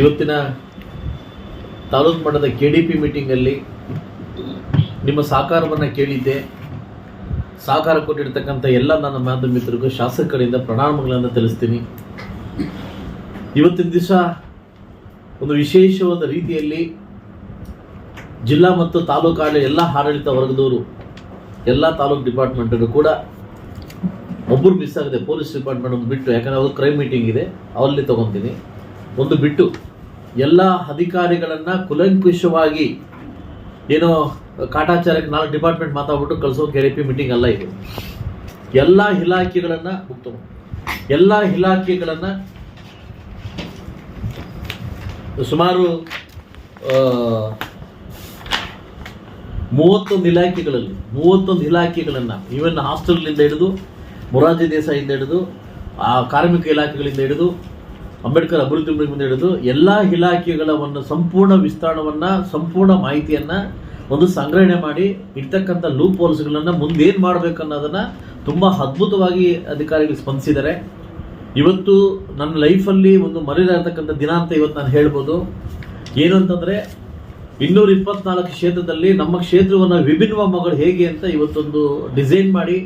ಇವತ್ತಿನ ತಾಲೂಕು ಮಟ್ಟದ K D P ಮೀಟಿಂಗಲ್ಲಿ ನಿಮ್ಮ ಸಹಕಾರವನ್ನು ಕೇಳಿದ್ದೆ. ಸಹಕಾರ ಕೊಟ್ಟಿರ್ತಕ್ಕಂಥ ಎಲ್ಲ ನನ್ನ ಮಾಧ್ಯಮ ಮಿತ್ರರಿಗೂ ಶಾಸಕರಿಂದ ಪ್ರಣಾಮಗಳನ್ನು ತಿಳಿಸ್ತೀನಿ. ಇವತ್ತಿನ ದಿವಸ ಒಂದು ವಿಶೇಷವಾದ ರೀತಿಯಲ್ಲಿ ಜಿಲ್ಲಾ ಮತ್ತು ತಾಲೂಕು ಆಡಳಿತ ಎಲ್ಲ ಆಡಳಿತ ವರ್ಗದವರು, ಎಲ್ಲ ತಾಲೂಕು ಡಿಪಾರ್ಟ್ಮೆಂಟರು ಕೂಡ ಒಬ್ಬರು ಮಿಸ್ ಆಗಿದೆ ಪೊಲೀಸ್ ಡಿಪಾರ್ಟ್ಮೆಂಟ್ ಬಿಟ್ಟು, ಯಾಕಂದರೆ ಅದು ಕ್ರೈಮ್ ಮೀಟಿಂಗ್ ಇದೆ ಅವಲ್ಲಿ ತಗೊತೀನಿ. ಒಂದು ಬಿಟ್ಟು ಎಲ್ಲ ಅಧಿಕಾರಿಗಳನ್ನು ಕುಲಂಕುಷವಾಗಿ ಏನೋ ಕಾಟಾಚಾರಕ್ಕೆ ನಾಲ್ಕು ಡಿಪಾರ್ಟ್ಮೆಂಟ್ ಮಾತಾಡ್ಬಿಟ್ಟು ಕಳಿಸೋ ಕೆ ಮೀಟಿಂಗ್ ಅಲ್ಲ ಇದು. ಎಲ್ಲ ಇಲಾಖೆಗಳನ್ನು ಮುಕ್ತ ಎಲ್ಲ ಇಲಾಖೆಗಳನ್ನು ಸುಮಾರು ಮೂವತ್ತೊಂದು ಇಲಾಖೆಗಳಲ್ಲಿ, ಮೂವತ್ತೊಂದು ಇಲಾಖೆಗಳನ್ನು ಈವನ್ ಹಾಸ್ಟೆಲ್ನಿಂದ ಹಿಡಿದು, ಮೊರಾರ್ಜಿ ದೇಸಾಯಿಂದ ಹಿಡಿದು, ಆ ಕಾರ್ಮಿಕ ಇಲಾಖೆಗಳಿಂದ ಹಿಡಿದು ಅಂಬೇಡ್ಕರ್ ಅಭಿವೃದ್ಧಿ ಮುಂದೆ ಹಿಡಿದು ಎಲ್ಲ ಇಲಾಖೆಗಳ ಒಂದು ಸಂಪೂರ್ಣ ವಿಸ್ತರಣವನ್ನು ಸಂಪೂರ್ಣ ಮಾಹಿತಿಯನ್ನು ಒಂದು ಸಂಗ್ರಹಣೆ ಮಾಡಿ ಇರ್ತಕ್ಕಂಥ ಲೂಪ್ ಹೋಲ್ಸ್ಗಳನ್ನು ಮುಂದೇನು ಮಾಡಬೇಕು ಅನ್ನೋದನ್ನು ತುಂಬ ಅದ್ಭುತವಾಗಿ ಅಧಿಕಾರಿಗಳು ಸ್ಪಂದಿಸಿದ್ದಾರೆ. ಇವತ್ತು ನನ್ನ ಲೈಫಲ್ಲಿ ಒಂದು ಮರೆಯಲಾಗಿರ್ತಕ್ಕಂಥ ದಿನ ಅಂತ ಇವತ್ತು ನಾನು ಹೇಳ್ಬೋದು. ಏನು ಅಂತಂದರೆ, ಇನ್ನೂರ ಇಪ್ಪತ್ನಾಲ್ಕು ಕ್ಷೇತ್ರದಲ್ಲಿ ನಮ್ಮ ಕ್ಷೇತ್ರವನ್ನು ವಿಭಿನ್ನ ಮಗಳು ಹೇಗೆ ಅಂತ ಇವತ್ತೊಂದು ಡಿಸೈನ್ ಮಾಡಿ,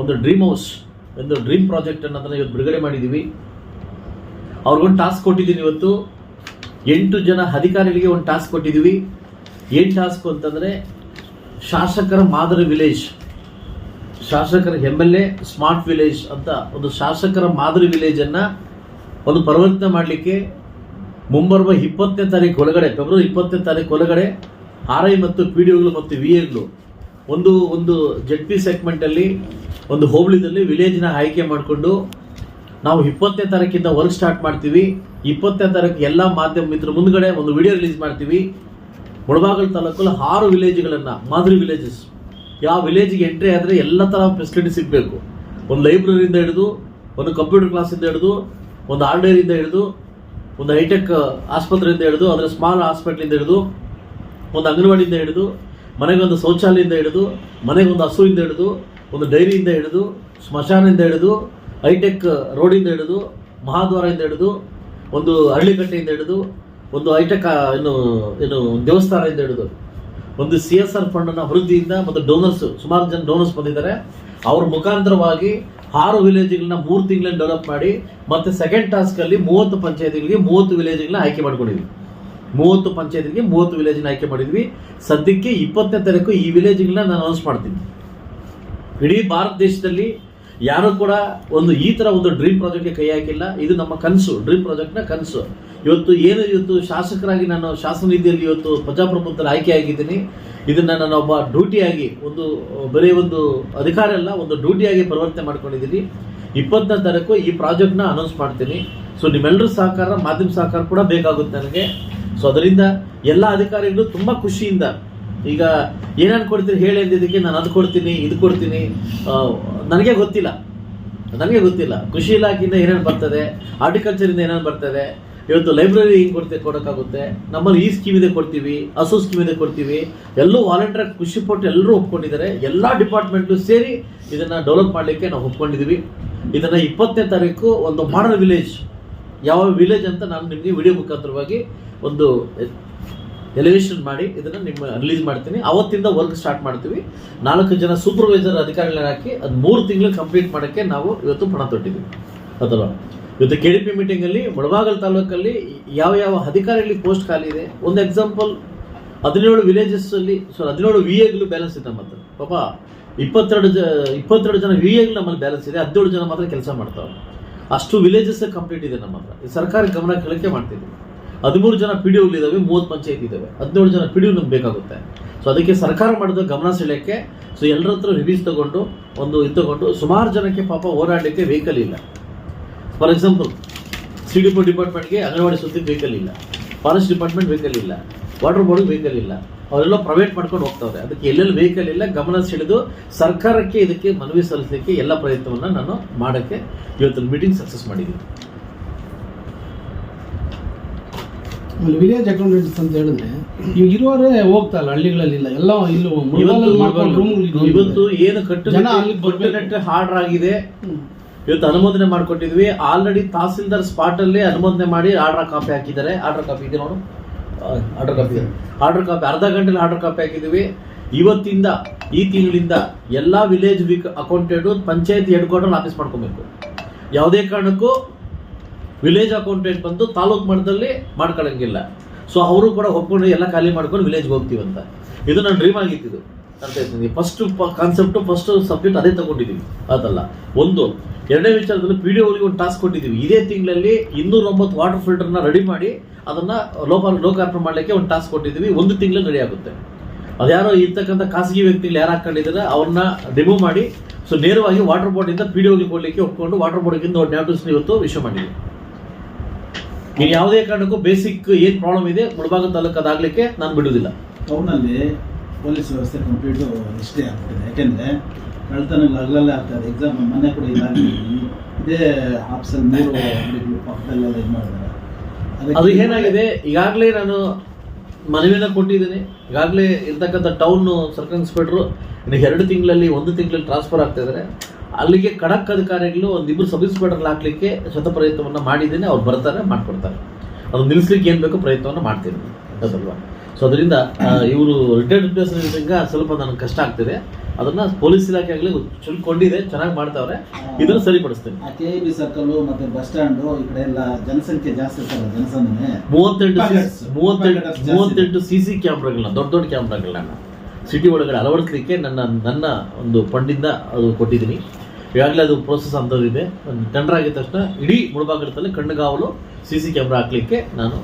ಒಂದು ಡ್ರೀಮ್ ಹೌಸ್, ಒಂದು ಡ್ರೀಮ್ ಪ್ರಾಜೆಕ್ಟ್ ಅನ್ನೋದನ್ನ ಇವತ್ತು ಬಿಡುಗಡೆ ಮಾಡಿದ್ದೀವಿ ಅವ್ರಿಗೊಂದು ಟಾಸ್ಕ್ ಕೊಟ್ಟಿದ್ದೀನಿ ಇವತ್ತು. ಎಂಟು ಜನ ಅಧಿಕಾರಿಗಳಿಗೆ ಒಂದು ಟಾಸ್ಕ್ ಕೊಟ್ಟಿದ್ದೀವಿ ಏನು ಟಾಸ್ಕ್ ಅಂತಂದರೆ ಶಾಸಕರ ಮಾದರಿ ವಿಲೇಜ್ ಶಾಸಕರ M L A smart village ಅಂತ ಒಂದು ಶಾಸಕರ ಮಾದರಿ ವಿಲೇಜನ್ನು ಒಂದು ಪರಿವರ್ತನೆ ಮಾಡಲಿಕ್ಕೆ ಮುಂಬರುವ ಇಪ್ಪತ್ತನೇ ತಾರೀಕು ಒಳಗಡೆ, ಫೆಬ್ರವರಿ ಇಪ್ಪತ್ತನೇ ತಾರೀಕು ಒಳಗಡೆ ಆರ್ ಐ ಮತ್ತು ಪಿ ಡಿ ಒಗಳು ಮತ್ತು ವಿ ಎಗಳು ಒಂದು ಒಂದು ಜೆಡ್ ಪಿ ಸೆಗ್ಮೆಂಟಲ್ಲಿ ಒಂದು ಹೋಬಳಿದಲ್ಲಿ ವಿಲೇಜ್ನ ಆಯ್ಕೆ ಮಾಡಿಕೊಂಡು ನಾವು ಇಪ್ಪತ್ತನೇ ತಾರೀಕಿಂದ ವರ್ಕ್ ಸ್ಟಾರ್ಟ್ ಮಾಡ್ತೀವಿ. ಇಪ್ಪತ್ತನೇ ತಾರೀಕು ಎಲ್ಲ ಮಾಧ್ಯಮ ಮಿತ್ರ ಮುಂದ್ಗಡೆ ಒಂದು ವಿಡಿಯೋ ರಿಲೀಸ್ ಮಾಡ್ತೀವಿ. ಮುಳಬಾಗಲ್ ತಾಲೂಕಲ್ಲಿ ಆರು ವಿಲೇಜ್ಗಳನ್ನು ಮಾದರಿ ವಿಲೇಜಸ್ ಯಾವ ವಿಲೇಜಿಗೆ ಎಂಟ್ರಿ ಆದರೆ ಎಲ್ಲ ಥರ ಫೆಸಿಲಿಟಿ ಸಿಗಬೇಕು. ಒಂದು ಲೈಬ್ರರಿಯಿಂದ ಹಿಡಿದು, ಒಂದು ಕಂಪ್ಯೂಟರ್ ಕ್ಲಾಸಿಂದ ಹಿಡಿದು, ಒಂದು ಆರ್ಡರಿಂದ ಹಿಡಿದು, ಒಂದು ಹೈಟೆಕ್ ಆಸ್ಪತ್ರೆಯಿಂದ ಹಿಡಿದು ಅದರ ಸ್ಮಾಲ್ ಹಾಸ್ಪಿಟ್ಲಿಂದ ಹಿಡಿದು, ಒಂದು ಅಂಗನವಾಡಿಯಿಂದ ಹಿಡಿದು ಮನೆಗೊಂದು ಶೌಚಾಲಯದಿಂದ ಹಿಡಿದು ಮನೆಗೊಂದು ಹಸುವಿಂದ ಹಿಡಿದು, ಒಂದು ಡೈರಿಯಿಂದ ಹಿಡಿದು, ಸ್ಮಶಾನದಿಂದ ಹಿಡಿದು ಹೈಟೆಕ್ ರೋಡಿಂದ ಹಿಡಿದು, ಮಹಾದ್ವಾರದಿಂದ ಹಿಡಿದು, ಒಂದು ಹಳ್ಳಿಕಟ್ಟೆಯಿಂದ ಹಿಡಿದು, ಒಂದು ಹೈಟೆಕ್ ಏನು ಏನು, ದೇವಸ್ಥಾನದಿಂದ ಹಿಡಿದು, ಒಂದು ಸಿ ಎಸ್ ಆರ್ ಫಂಡ್ನ ವೃದ್ಧಿಯಿಂದ ಮತ್ತು ಡೋನರ್ಸ್, ಸುಮಾರು ಜನ ಡೋನರ್ಸ್ ಬಂದಿದ್ದಾರೆ. ಅವ್ರ ಮುಖಾಂತರವಾಗಿ ಆರು ವಿಲೇಜ್ಗಳನ್ನ ಮೂರು ತಿಂಗಳಲ್ಲಿ ಡೆವಲಪ್ ಮಾಡಿ, ಮತ್ತೆ ಸೆಕೆಂಡ್ ಟಾಸ್ಕಲ್ಲಿ ಮೂವತ್ತು ಪಂಚಾಯತಿಗಳಿಗೆ ಮೂವತ್ತು ವಿಲೇಜ್ಗಳನ್ನ ಆಯ್ಕೆ ಮಾಡ್ಕೊಂಡಿದ್ವಿ. ಮೂವತ್ತು ಪಂಚಾಯತಿಗೆ ಮೂವತ್ತು ವಿಲೇಜ್ನ ಆಯ್ಕೆ ಮಾಡಿದ್ವಿ. ಸದ್ಯಕ್ಕೆ ಇಪ್ಪತ್ತನೇ ತಾರೀಕು ಈ ವಿಲೇಜ್ಗಳನ್ನ ನಾನು ಅನೌನ್ಸ್ ಮಾಡ್ತೀನಿ. ಇಡೀ ಭಾರತ ದೇಶದಲ್ಲಿ ಯಾರು ಕೂಡ ಒಂದು ಈ ಥರ ಒಂದು ಡ್ರೀಮ್ ಪ್ರಾಜೆಕ್ಟ್ಗೆ ಕೈ ಹಾಕಿಲ್ಲ. ಇದು ನಮ್ಮ ಕನಸು ಡ್ರೀಮ್ ಪ್ರಾಜೆಕ್ಟ್ನ ಕನಸು. ಇವತ್ತು ಏನು ಇವತ್ತು ಶಾಸಕರಾಗಿ ನಾನು ಶಾಸನ ನಿಧಿಯಲ್ಲಿ ಇವತ್ತು ಪ್ರಜಾಪ್ರಭುತ್ವದಲ್ಲಿ ಆಯ್ಕೆ ಆಗಿದ್ದೀನಿ. ಇದನ್ನ ನಾನು ಒಬ್ಬ ಡ್ಯೂಟಿಯಾಗಿ ಒಂದು, ಬರೀ ಒಂದು ಅಧಿಕಾರ ಅಲ್ಲ, ಒಂದು ಡ್ಯೂಟಿಯಾಗಿ ಪರಿವರ್ತನೆ ಮಾಡ್ಕೊಂಡಿದ್ದೀನಿ. ಇಪ್ಪತ್ತನೇ ತಾರೀಕು ಈ ಪ್ರಾಜೆಕ್ಟ್ನ ಅನೌನ್ಸ್ ಮಾಡ್ತೀನಿ. ಸೊ ನಿಮ್ಮೆಲ್ಲರ ಸಹಕಾರ, ಮಾಧ್ಯಮ ಸಹಕಾರ ಕೂಡ ಬೇಕಾಗುತ್ತೆ ನನಗೆ. ಸೊ ಅದರಿಂದ ಎಲ್ಲ ಅಧಿಕಾರಿಗಳು ತುಂಬ ಖುಷಿಯಿಂದ ಈಗ ಏನೇನು ಕೊಡ್ತೀರಿ, ಹೇಳಿ ಅಂದಿದ್ದಕ್ಕೆ ನಾನು ಅದು ಕೊಡ್ತೀನಿ, ಇದು ಕೊಡ್ತೀನಿ. ನನಗೆ ಗೊತ್ತಿಲ್ಲ. ನನಗೆ ಗೊತ್ತಿಲ್ಲ. ಕೃಷಿ ಇಲಾಖೆಯಿಂದ ಏನೇನು ಬರ್ತದೆ ಹಾರ್ಟಿಕಲ್ಚರಿಂದ ಏನೇನು ಬರ್ತದೆ, ಇವತ್ತು ಲೈಬ್ರರಿ ಹಿಂಗೆ ಕೊಡ್ತೀವಿ ಕೊಡೋಕ್ಕಾಗುತ್ತೆ. ನಮ್ಮಲ್ಲಿ ಈ ಸ್ಕೀಮ್ ಇದೆ ಕೊಡ್ತೀವಿ, ಹಸು ಸ್ಕೀಮ್ ಇದೆ ಕೊಡ್ತೀವಿ. ಎಲ್ಲೂ ವಾಲಂಟಿಯರ್ ಖುಷಿ ಪಟ್ಟು ಎಲ್ಲರೂ ಒಪ್ಕೊಂಡಿದ್ದಾರೆ. ಎಲ್ಲ ಡಿಪಾರ್ಟ್ಮೆಂಟು ಸೇರಿ ಇದನ್ನು ಡೆವಲಪ್ ಮಾಡಲಿಕ್ಕೆ ನಾವು ಒಪ್ಕೊಂಡಿದ್ದೀವಿ ಇದನ್ನು ಇಪ್ಪತ್ತನೇ ತಾರೀಕು ಒಂದು ಮಾಡಲ್ ವಿಲೇಜ್ ಯಾವ ವಿಲೇಜ್ ಅಂತ ನಾನು ನಿಮಗೆ ವಿಡಿಯೋ ಮುಖಾಂತರವಾಗಿ ಒಂದು ಎಲಿವೇಶನ್ ಮಾಡಿ ಇದನ್ನು ನಿಮ್ಮ ರಿಲೀಸ್ ಮಾಡ್ತೀನಿ. ಅವತ್ತಿಂದ ವರ್ಕ್ ಸ್ಟಾರ್ಟ್ ಮಾಡ್ತೀವಿ. ನಾಲ್ಕು ಜನ ಸೂಪರ್ವೈಸರ್ ಅಧಿಕಾರಿಗಳನ್ನ ಹಾಕಿ ಅದು ಮೂರು ತಿಂಗಳು ಕಂಪ್ಲೀಟ್ ಮಾಡೋಕ್ಕೆ ನಾವು ಇವತ್ತು ಪಣ ತೊಟ್ಟಿದ್ದೀವಿ ಅಥವಾ ಇವತ್ತು ಕೆ ಡಿ ಪಿ ಮೀಟಿಂಗಲ್ಲಿ ಮುಳಬಾಗಲ್ ತಾಲೂಕಲ್ಲಿ ಯಾವ ಯಾವ ಅಧಿಕಾರಿಗಳಿಗೆ ಪೋಸ್ಟ್ ಖಾಲಿ ಇದೆ? ಒಂದು ಎಕ್ಸಾಂಪಲ್ ಹದಿನೇಳು ವಿಲೇಜಸ್ ಅಲ್ಲಿ ಸೊ ಹದಿನೇಳು ವಿ ಎಗ್ಲು ಬ್ಯಾಲೆನ್ಸ್ ಇದೆ ನಮ್ಮ ಪಾಪ, ಇಪ್ಪತ್ತೆರಡು ಜ, ಇಪ್ಪತ್ತೆರಡು ಜನ ವಿ ಎಗಳು ನಮ್ಮಲ್ಲಿ ಬ್ಯಾಲೆನ್ಸ್ ಇದೆ. ಹದಿನೇಳು ಜನ ಮಾತ್ರ ಕೆಲಸ ಮಾಡ್ತಾವೆ ಅಷ್ಟು ವಿಲೇಜಸ್ ಕಂಪ್ಲೀಟ್ ಇದೆ ನಮ್ಮ ಹತ್ರ ಸರ್ಕಾರಿ ಗಮನ ಕಳಿಕೆ ಮಾಡ್ತಿದ್ವಿ. ಹದಿಮೂರು ಜನ ಪಿ ಡಿ ಇದ್ದಾವೆ, ಮೂವತ್ತು ಪಂಚಾಯತ್ ಇದ್ದಾವೆ. ಹದಿನೇಳು ಜನ ಪಿ ಡಿ ಬೇಕಾಗುತ್ತೆ. ಸೊ ಅದಕ್ಕೆ ಸರ್ಕಾರ ಮಾಡಿದ ಗಮನ ಸೆಳೆಯೋಕ್ಕೆ ಸೊ ಎಲ್ಲರ ಹತ್ರ ರಿವೀಸ್ ತಗೊಂಡು, ಒಂದು ಇದು ತಗೊಂಡು, ಸುಮಾರು ಜನಕ್ಕೆ ಪಾಪ ಓಡಾಡಲಿಕ್ಕೆ ವೆಹಿಕಲ್ ಇಲ್ಲ. For example C D P ಡಿಪಾರ್ಟ್ಮೆಂಟ್ಗೆ ಅಂಗನವಾಡಿ ಸುತ್ತಿಗೆ ವೆಹಿಕಲ್ ಇಲ್ಲ. ಫಾರೆಸ್ಟ್ ಡಿಪಾರ್ಟ್ಮೆಂಟ್ ವೆಹಿಕಲ್ ಇಲ್ಲ. ವಾಟರ್ ಬೋರ್ಡ್ ವೆಹಿಕಲ್ ಇಲ್ಲ. ಅವರೆಲ್ಲ ಪ್ರೈವೇಟ್ ಮಾಡ್ಕೊಂಡು ಹೋಗ್ತಾವ್ರೆ. ಅದಕ್ಕೆ ಎಲ್ಲೆಲ್ಲಿ ವೆಹಿಕಲ್ ಇಲ್ಲ, ಗಮನ ಸೆಳೆದು ಸರ್ಕಾರಕ್ಕೆ ಇದಕ್ಕೆ ಮನವಿ ಸಲ್ಲಿಸಲಿಕ್ಕೆ ಎಲ್ಲ ಪ್ರಯತ್ನವನ್ನು ನಾನು ಮಾಡೋಕ್ಕೆ ಇವತ್ತು ಮೀಟಿಂಗ್ ಸಕ್ಸಸ್ ಮಾಡಿದ್ದೀನಿ. ಆಮೇಲೆ ವಿಲೇಜ್ ಅಕೌಂಟೆಂಟ್ಸ್ ಅಂತ ಹೇಳಿದ್ರೆ ಈಗ ಇರೋರೇ ಹೋಗ್ತಾ ಇಲ್ಲ ಹಳ್ಳಿಗಳಲ್ಲಿ ಇಲ್ಲ ಎಲ್ಲ ಇಲ್ಲೂ ಇವತ್ತು ಮಾಡ್ಕೊಂಡು ರೂಮ್ ಇವತ್ತು ಏನು ಕಟ್ಟು ಜನ ಅಲ್ಲಿ. ಕಟ್ಟುನಿಟ್ಟು ಹಾರ್ಡರ್ ಆಗಿದೆ. ಇವತ್ತು ಅನುಮೋದನೆ ಮಾಡ್ಕೊಟ್ಟಿದ್ವಿ. ಆಲ್ರೆಡಿ ತಹಸೀಲ್ದಾರ್ ಸ್ಪಾಟ್ ಅಲ್ಲಿ ಅನುಮೋದನೆ ಮಾಡಿ ಆರ್ಡರ್ ಕಾಪಿ ಹಾಕಿದ್ದಾರೆ. ಆರ್ಡರ್ ಕಾಪಿ ಇದೆ ನೋಡು. ಆರ್ಡರ್ ಕಾಪಿ ಆರ್ಡರ್ ಕಾಪಿ ಅರ್ಧ ಗಂಟೆಲಿ ಆರ್ಡರ್ ಕಾಪಿ ಹಾಕಿದ್ವಿ ಇವತ್ತಿಂದ ಈ ತಿಂಗಳಿಂದ ಎಲ್ಲ village week accountant panchayat head quarter office ಮಾಡ್ಕೋಬೇಕು. ಯಾವುದೇ ಕಾರಣಕ್ಕೂ ವಿಲೇಜ್ ಅಕೌಂಟೆಂಟ್ ಬಂದು ತಾಲೂಕು ಮಟ್ಟದಲ್ಲಿ ಮಾಡ್ಕೊಳ್ಳಂಗಿಲ್ಲ ಸೊ ಅವರು ಕೂಡ ಒಪ್ಕೊಂಡು ಎಲ್ಲ ಖಾಲಿ ಮಾಡ್ಕೊಂಡು ವಿಲೇಜ್ಗೆ ಹೋಗ್ತೀವಂತ ಇದು ನನ್ನ ಡ್ರೀಮ್ ಆಗಿತ್ತು. ಅಂತ ಹೇಳ್ತೀನಿ. ಫಸ್ಟ್ ಕಾನ್ಸೆಪ್ಟು ಫಸ್ಟ್ ಸಬ್ಜೆಕ್ಟ್ ಅದೇ ತಗೊಂಡಿದ್ದೀವಿ ಅದಲ್ಲ. ಒಂದು, ಎರಡನೇ ವಿಚಾರದಲ್ಲಿ ಪಿ ಡಿ ಒಂದು ಟಾಸ್ಕ್ ಕೊಟ್ಟಿದ್ದೀವಿ ಇದೇ ತಿಂಗಳಲ್ಲಿ ಇನ್ನೂರ ಒಂಬತ್ತು ವಾಟರ್ ಫಿಲ್ಟರ್ನ ರೆಡಿ ಮಾಡಿ ಅದನ್ನು ಲೋಕಾರ್ ಲೋಕಾರ್ಪಣೆ ಮಾಡಲಿಕ್ಕೆ ಒಂದು ಟಾಸ್ಕ್ ಕೊಟ್ಟಿದ್ದೀವಿ ಒಂದು ತಿಂಗಳಲ್ಲಿ ರೆಡಿ ಆಗುತ್ತೆ. ಅದ್ಯಾರೋ ಇರ್ತಕ್ಕಂಥ ಖಾಸಗಿ ವ್ಯಕ್ತಿಗಳು ಯಾರು ಹಾಕೊಂಡಿದ್ದಾರೆ, ಅವ್ರನ್ನ ರಿಮೂವ್ ಮಾಡಿ ಸೊ ನೇರವಾಗಿ ವಾಟರ್ ಬೋರ್ಡಿಂದ ಪಿ ಡಿ ಕೊಡ್ಲಿಕ್ಕೆ ಒಪ್ಕೊಂಡು ವಾಟರ್ ಬೋರ್ಡ್ಗಿಂತ ಒಂದು ನೋಟಿಸ್ ಇವತ್ತು ವಿಷಯ ಮಾಡಿದ್ದೀವಿ ನೀವು ಯಾವುದೇ ಕಾರಣಕ್ಕೂ ಬೇಸಿಕ್ ಏನ್ ಪ್ರಾಬ್ಲಮ್ ಇದೆ ಮುಳಬಾಗ ತಾಲೂಕು ಅದಾಗಲಿಕ್ಕೆ ನಾನು ಬಿಡುವುದಿಲ್ಲ ಟೌನಲ್ಲಿ ಪೊಲೀಸ್ ವ್ಯವಸ್ಥೆ ಕಂಪ್ಲೀಟು ಇಷ್ಟೇ ಆಗ್ಬಿಟ್ಟಿದೆ. ಯಾಕೆಂದರೆ ಕಳ್ತನಗಳು ಹಗಲಲ್ಲೇ ಆಗ್ತದೆ ಎಕ್ಸಾಮ್ ಮನೆ ಕೂಡ ಇದಾಗಿ ಇದೇ ಆಪ್ಸಲ್ಲಿ ಮೂರು ಅಂಗಡಿಗಳು ಪಕ್ಕದಲ್ಲೆಲ್ಲ ಇದು ಮಾಡಿದ್ದಾರೆ. ಅದು ಏನಾಗಿದೆ? ಈಗಾಗಲೇ ನಾನು ಮನವಿನ ಕೊಟ್ಟಿದ್ದೀನಿ. ಈಗಾಗಲೇ ಇರ್ತಕ್ಕಂಥ ಟೌನ್ ಸರ್ಕಲ್ ಇನ್ಸ್ಪೆಕ್ಟ್ರು ಇನ್ನು ಎರಡು ತಿಂಗಳಲ್ಲಿ ಒಂದು ತಿಂಗಳಲ್ಲಿ ಟ್ರಾನ್ಸ್ಫರ್ ಆಗ್ತಾ ಇದ್ದಾರೆ. ಅಲ್ಲಿಗೆ ಖಡಕ್ ಅಧಿಕಾರಿಗಳು ಒಂದಿಬ್ಬರು ಸಬ್ ಇನ್ಸ್ಪೆಕ್ಟರ್ ಹಾಕ್ಲಿಕ್ಕೆ ಸ್ವತಃ ಪ್ರಯತ್ನವನ್ನು ಮಾಡಿದ್ದೇನೆ ಅವ್ರು ಬರ್ತಾರೆ ಮಾಡ್ಕೊಡ್ತಾರೆ. ಅದು ನಿಲ್ಲಿಸ್ಲಿಕ್ಕೆ ಏನು ಬೇಕೋ ಪ್ರಯತ್ನವನ್ನು ಮಾಡ್ತೀನಿ ಅದಲ್ವಾ ಸೊ ಅದರಿಂದ ಇವರು ರಿಟೈರ್ಡ್ ಈಗ ಸ್ವಲ್ಪ ನನಗೆ ಕಷ್ಟ ಆಗ್ತಿದೆ. ಅದನ್ನ ಪೊಲೀಸ್ ಇಲಾಖೆ ಆಗಲಿ ಚುಲ್ಕೊಂಡಿದೆ ಚೆನ್ನಾಗಿ ಮಾಡ್ತಾವ್ರೆ. ಇದನ್ನು ಸರಿಪಡಿಸ್ತೀನಿ. ಕೆ ಬಿ ಸರ್ಕಲ್ಲು ಮತ್ತೆ ಬಸ್ ಸ್ಟ್ಯಾಂಡು ಈ ಕಡೆ ಎಲ್ಲ ಜನಸಂಖ್ಯೆ ಜಾಸ್ತಿ ಇರ್ತಲ್ಲ ಜನಸಂಖ್ಯೆ ಮೂವತ್ತೆಂಟು. ಮೂವತ್ತೆಂಟು ಮೂವತ್ತೆಂಟು ಸಿ ಸಿ ಕ್ಯಾಮ್ರಾಗಳನ್ನ ದೊಡ್ಡ ದೊಡ್ಡ ಕ್ಯಾಮ್ರಾಗಳನ್ನ ಸಿಟಿ ಒಳಗಡೆ ಅಳವಡಿಸಲಿಕ್ಕೆ ನನ್ನ ನನ್ನ ಒಂದು ಫಂಡಿಂದ ಅದು ಕೊಟ್ಟಿದ್ದೀನಿ. ಈಗಾಗಲೇ ಅದು ಪ್ರೋಸೆಸ್ ಅಂತದಿದೆ ಟೆಂಡರ್ ಆಗಿದ ತಕ್ಷಣ ಇಡೀ ಮುಳಬಾಗಿಲದಲ್ಲಿ ಕಣ್ಣುಗಾವಲು ಸಿ ಸಿ ಕ್ಯಾಮ್ರಾ ಹಾಕ್ಲಿಕ್ಕೆ ನಾನು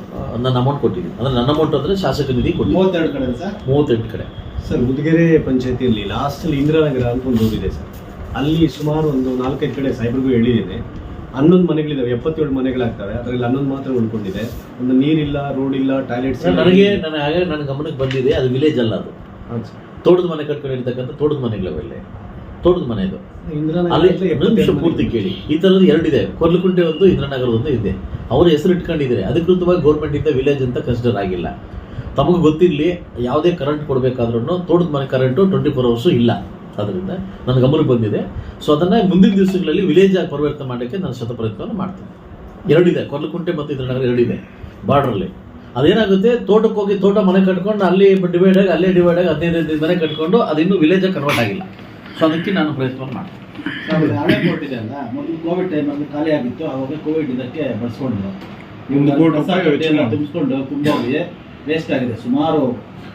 ನನ್ನ ಅಮೌಂಟ್ ಕೊಟ್ಟಿದ್ದೀನಿ. ಅಂದ್ರೆ ನನ್ನ ಅಮೌಂಟ್ ಅಂದ್ರೆ ಶಾಸಕ ನಿಧಿ ಕೊಟ್ಟು ಮೂವತ್ತೆರಡು ಕಡೆ ಸರ್? ಮೂವತ್ತೆಂಟು ಕಡೆ. ಸರ್ ಉದಗೆರೆ ಪಂಚಾಯತಿಯಲ್ಲಿ ಲಾಸ್ಟಲ್ಲಿ ಇಂದಿರಾನಗರ ಅಂತ ಒಂದು ಹೋಗಿದೆ ಸರ್. ಅಲ್ಲಿ ಸುಮಾರು ಒಂದು ನಾಲ್ಕೈದು ಕಡೆ ಸೈಬರ್ಗೂ ಹೇಳಿದ್ದೇನೆ ಹನ್ನೊಂದು ಮನೆಗಳಿದಾವೆ ಎಪ್ಪತ್ತೇಳು ಮನೆಗಳಾಗ್ತವೆ. ಅದರಲ್ಲಿ ಹನ್ನೊಂದು ಮಾತ್ರ ಉಳ್ಕೊಂಡಿದೆ. ಒಂದು ನೀರಿಲ್ಲ ರೋಡ್ ಇಲ್ಲ ಟಾಯ್ಲೆಟ್ಸ್ ನನಗೆ ನನಗೆ ಹಾಗೆ ನನ್ನ ಗಮನಕ್ಕೆ ಬಂದಿದೆ ಅದು ವಿಲೇಜ್ ಅಲ್ಲ ಅದು. ತೋಟದ ಮನೆ ಕಟ್ಕೊಂಡಿರ್ತಕ್ಕಂಥ ತೋಟದ ಮನೆಗಳವೆಲ್ಲ ತೋಟದ ಮನೆ ಇದು. ಅಲ್ಲಿ ನಿಮಿಷ ಪೂರ್ತಿ ಕೇಳಿ. ಈ ಥರದ್ದು ಎರಡಿದೆ. ಕೊರ್ಲಕುಂಟೆ ಒಂದು ಇಂದ್ರನಗರ ಒಂದು ಇದೆ. ಅವರು ಹೆಸರು ಇಟ್ಕೊಂಡಿದ್ದಾರೆ. ಅಧಿಕೃತವಾಗಿ ಗೌರ್ಮೆಂಟ್ ಇಂದ ವಿಲೇಜ್ ಅಂತ ಕನ್ಸಿಡರ್ ಆಗಿಲ್ಲ. ತಮಗೆ ಗೊತ್ತಿರಲಿ ಯಾವುದೇ ಕರೆಂಟ್ ಕೊಡಬೇಕಾದ್ರೂ ತೋಟದ ಮನೆ ಕರೆಂಟು ಟ್ವೆಂಟಿ ಫೋರ್ ಅವರ್ಸು ಇಲ್ಲ. ಅದರಿಂದ ನನ್ನ ಗಮನಕ್ಕೆ ಬಂದಿದೆ. ಸೊ ಅದನ್ನ ಮುಂದಿನ ದಿವಸಗಳಲ್ಲಿ ವಿಲೇಜ್ ಆಗಿ ಪರಿವರ್ತನೆ ಮಾಡೋಕ್ಕೆ ನಾನು ಶತ ಪ್ರಯತ್ನವನ್ನು ಮಾಡ್ತೀನಿ. ಎರಡಿದೆ. ಕೊರ್ಲಕುಂಟೆ ಮತ್ತು ಇಂದ್ರನಗರ ಎರಡಿದೆ. ಬಾರ್ಡ್ರಲ್ಲಿ ಅದೇನಾಗುತ್ತೆ? ತೋಟಕ್ಕೆ ಹೋಗಿ ತೋಟ ಮನೆ ಕಟ್ಕೊಂಡು ಅಲ್ಲಿ ಡಿವೈಡ್ ಆಗಿ ಅಲ್ಲೇ ಡಿವೈಡ್ ಆಗಿ ಹದಿನೈದು ಹದಿನೈದು ಮನೆ ಕಟ್ಕೊಂಡು ಅದಿನ್ನೂ ವಿಲೇಜ್ ಕನ್ವರ್ಟ್ ಆಗಿಲ್ಲ. ಸೊ ಅದಕ್ಕೆ ನಾನು ಪ್ರಯತ್ನ ಮಾಡ್ತೀನಿ ಆಮೇಲೆ ಹಳೆ ಕೋರ್ಟ್ ಇದೆ ಅಲ್ಲ ಮೊದಲು ಕೋವಿಡ್ ಟೈಮಲ್ಲಿ ಖಾಲಿ ಆಗಿತ್ತು ಅವಾಗ ಕೋವಿಡ್ ಇದಕ್ಕೆ ಬಳಸ್ಕೊಂಡ್ರು ಒಂದು ಕೋಟಿ ರೂಪಾಯಿ ವೇಸ್ಟ್ ಆಗಿದೆ ಸುಮಾರು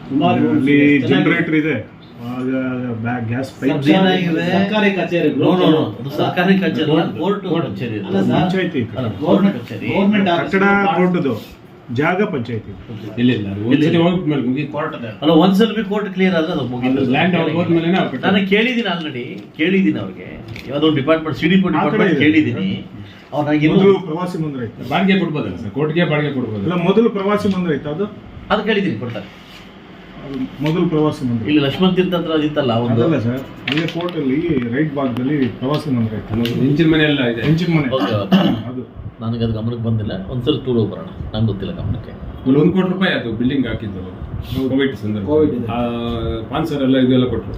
ಸುಮಾರು ಅಲ್ಲಿ. ಜನರೇಟರ್ ಇದೆ ಗ್ಯಾಸ್ ಪೈಪ್? ಸರ್ಕಾರಿ ಕಚೇರಿಗಳು ನೋ ನೋ ನೋ ಅದು ಸರ್ಕಾರಿ ಕಚೇರಿ ಅಲ್ಲ, ಕೋರ್ಟ್ ಕಚೇರಿ. ಅಲ್ಲ ಸರ್. ಪಂಚಾಯತಿ ಅಲ್ಲ, ಗೌರ್ಮೆಂಟ್ ಕಚೇರಿ ಗೌರ್ಮೆಂಟ್ ಕಟ್ಟಡ ಕೋರ್ಟ್ದು ಜಾಗ ಪಂಚಾಯತಿ ಇಲ್ಲ ಇಲ್ಲ ಒಂದ್ಸರಿ ಹೋಗ್ಬಿಟ್ಮೇಲೆ ಮುಗಿ ಕೋರ್ಟ್ ಅದ. ಅಲ್ಲ ಒಂದ್ಸಲ ಬಿ ಕೋರ್ಟ್ ಕ್ಲಿಯರ್ ಆದ್ರೆ ಅದು ಮುಗಿದು ಅವ್ರು ಹೋದ್ಮೇಲೆ ನಾನು ಕೇಳಿದ್ದೀನಿ ಆಲ್ರೆಡಿ ಕೇಳಿದ್ದೀನಿ ಅವ್ರಿಗೆ. ಯಾವ್ದೋ ಡಿಪಾರ್ಟ್ಮೆಂಟ್ ಸಿಡಿ ಡಿಪಾರ್ಟ್ಮೆಂಟ್ ಕೇಳಿದ್ದೀನಿ. ಅವ್ರು ನನಗೆ ಮೊದಲು ಪ್ರವಾಸಿ ಮಂದಿರ ಇತ್ತು. ಬಾಡಿಗೆ ಕೊಡ್ಬೋದಲ್ಲ ಸರ್? ಕೋರ್ಟ್ಗೆ ಬಾಡಿಗೆ ಕೊಡ್ಬೋದು ಅಲ್ಲ ಮೊದಲು ಪ್ರವಾಸಿ ಮಂದಿರ ಇತ್ತು ಅದು? ಅದು ಕೇಳಿದ್ದೀನಿ ಕೊಡ್ತಾರೆ. ಅದು ಮೊದಲು ಪ್ರವಾಸಿ ಮಂದಿರ. ಇಲ್ಲಿ ಲಕ್ಷ್ಮಣ್ ತೀರ್ಥ ಹತ್ರ ಅದಿತ್ತಲ್ಲ ಒಂದು ಅಲ್ಲ ಸರ್ ಅಲ್ಲೇ ಕೋರ್ಟ್ ಅಲ್ಲಿ ರೈಟ್ ಭಾಗದಲ್ಲಿ ಪ್ರವಾಸಿ ಮಂದಿರ ಇತ್ತು. ಹೆಂಚಿನ ಮನೆ ಎಲ್ಲ ಇದೆ. ಹೆಂಚಿನ ಮನೆ. ಅದು. ನನಗೆ ಅದು ಗಮನಕ್ಕೆ ಬಂದಿಲ್ಲ. ಒಂದ್ಸಲ ಟೂರ್ ಹೋಗಿ ಬರೋಣ. ನಂಗೆ ಗೊತ್ತಿಲ್ಲ ಗಮನಕ್ಕೆ. ಒಂದು ಒಂದು ಕೋಟಿ ರೂಪಾಯಿ ಅದು ಬಿಲ್ಡಿಂಗ್ ಹಾಕಿದ್ದು ಕೋವಿಡ್ ಸಂದರ್ಭ. ಸ್ಪಾನ್ಸರ್ ಎಲ್ಲ ಇದೆಲ್ಲ ಕೊಟ್ಟರು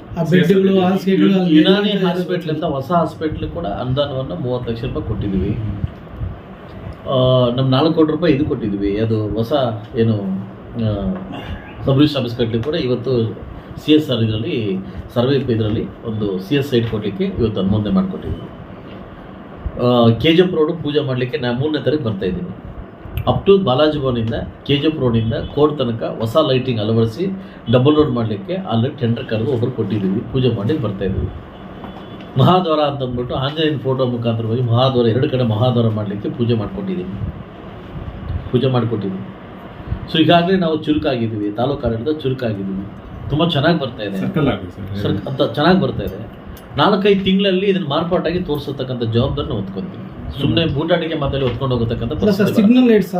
ಯುನಾನಿ ಹಾಸ್ಪಿಟ್ಲ್ ಅಂತ ಹೊಸ ಹಾಸ್ಪಿಟ್ಲ್ ಕೂಡ ಅನುದಾನವನ್ನು ಮೂವತ್ತು ಲಕ್ಷ ರೂಪಾಯಿ ಕೊಟ್ಟಿದ್ದೀವಿ. ನಮ್ಮ ನಾಲ್ಕು ಕೋಟಿ ರೂಪಾಯಿ ಇದು ಕೊಟ್ಟಿದ್ದೀವಿ. ಅದು ಹೊಸ ಏನು ಸಬ್ ರಿಜಿಸ್ಟರ್ ಆಫೀಸ್ ಕಟ್ಟಲಿಕ್ಕೆ ಕೂಡ ಇವತ್ತು ಸಿ ಎಸ್ ಆರ್ ಇದರಲ್ಲಿ ಸರ್ವೆ ಇದರಲ್ಲಿ ಒಂದು ಸಿ ಎಸ್ ಸೈಟ್ ಕೊಡಲಿಕ್ಕೆ ಇವತ್ತು ಅನುಮೋದನೆ ಮಾಡಿಕೊಟ್ಟಿದ್ದೀವಿ. ಕೆ ಜಿ ಎಫ್ ರೋಡು ಪೂಜೆ ಮಾಡಲಿಕ್ಕೆ ನಾನು ಮೂರನೇ ತಾರೀಕು ಬರ್ತಾ ಇದ್ದೀನಿ. ಅಪ್ ಟು ಬಾಲಾಜಿ ಭವನಿಂದ ಕೆ ಜಿ ಎಫ್ ರೋಡಿಂದ ಕೋರ್ಟ್ ತನಕ ಹೊಸ ಲೈಟಿಂಗ್ ಅಳವಡಿಸಿ ಡಬಲ್ ರೋಡ್ ಮಾಡಲಿಕ್ಕೆ ಅಲ್ಲಿ ಟೆಂಡರ್ ಕರೆದು ಒಬ್ಬರು ಕೊಟ್ಟಿದ್ದೀವಿ. ಪೂಜೆ ಮಾಡಿ ಬರ್ತಾ ಇದ್ದೀವಿ. ಮಹಾದ್ವಾರ ಅಂತ ಅಂದ್ಬಿಟ್ಟು ಆಂಜನೇಯನ ಫೋಟೋ ಮುಖಾಂತರವಾಗಿ ಮಹಾದ್ವಾರ ಎರಡು ಕಡೆ ಮಹಾದ್ವಾರ ಮಾಡಲಿಕ್ಕೆ ಪೂಜೆ ಮಾಡಿಕೊಟ್ಟಿದ್ದೀನಿ ಪೂಜೆ ಮಾಡಿಕೊಟ್ಟಿದ್ದೀನಿ ಸೊ ಈಗಾಗಲೇ ನಾವು ಚುರುಕಾಗಿದ್ದೀವಿ. ತಾಲೂಕು ಆಡಳಿತ ಚುರುಕಾಗಿದ್ದೀವಿ. ತುಂಬ ಚೆನ್ನಾಗಿ ಬರ್ತಾ ಇದೆ. ಚೆನ್ನಾಗಿ ಬರ್ತಾ ಇದೆ. ನಾಲ್ಕೈದು ತಿಂಗಳಲ್ಲಿ ಇದನ್ನು ಮಾರ್ಪಾಟಾಗಿ ತೋರಿಸತಕ್ಕಂಥ ಜವಾಬ್ದಾರಿನ ಹೊತ್ಕೊಂತೀವಿ ಸುಮ್ಮನೆ ಬೂಟಾಟಿಗೆ ಮಾತಲ್ಲಿ ಹೊತ್ಕೊಂಡು ಹೋಗತಕ್ಕಂಥ ಸಿಗ್ನಲ್ ಲೈಟ್ಸ್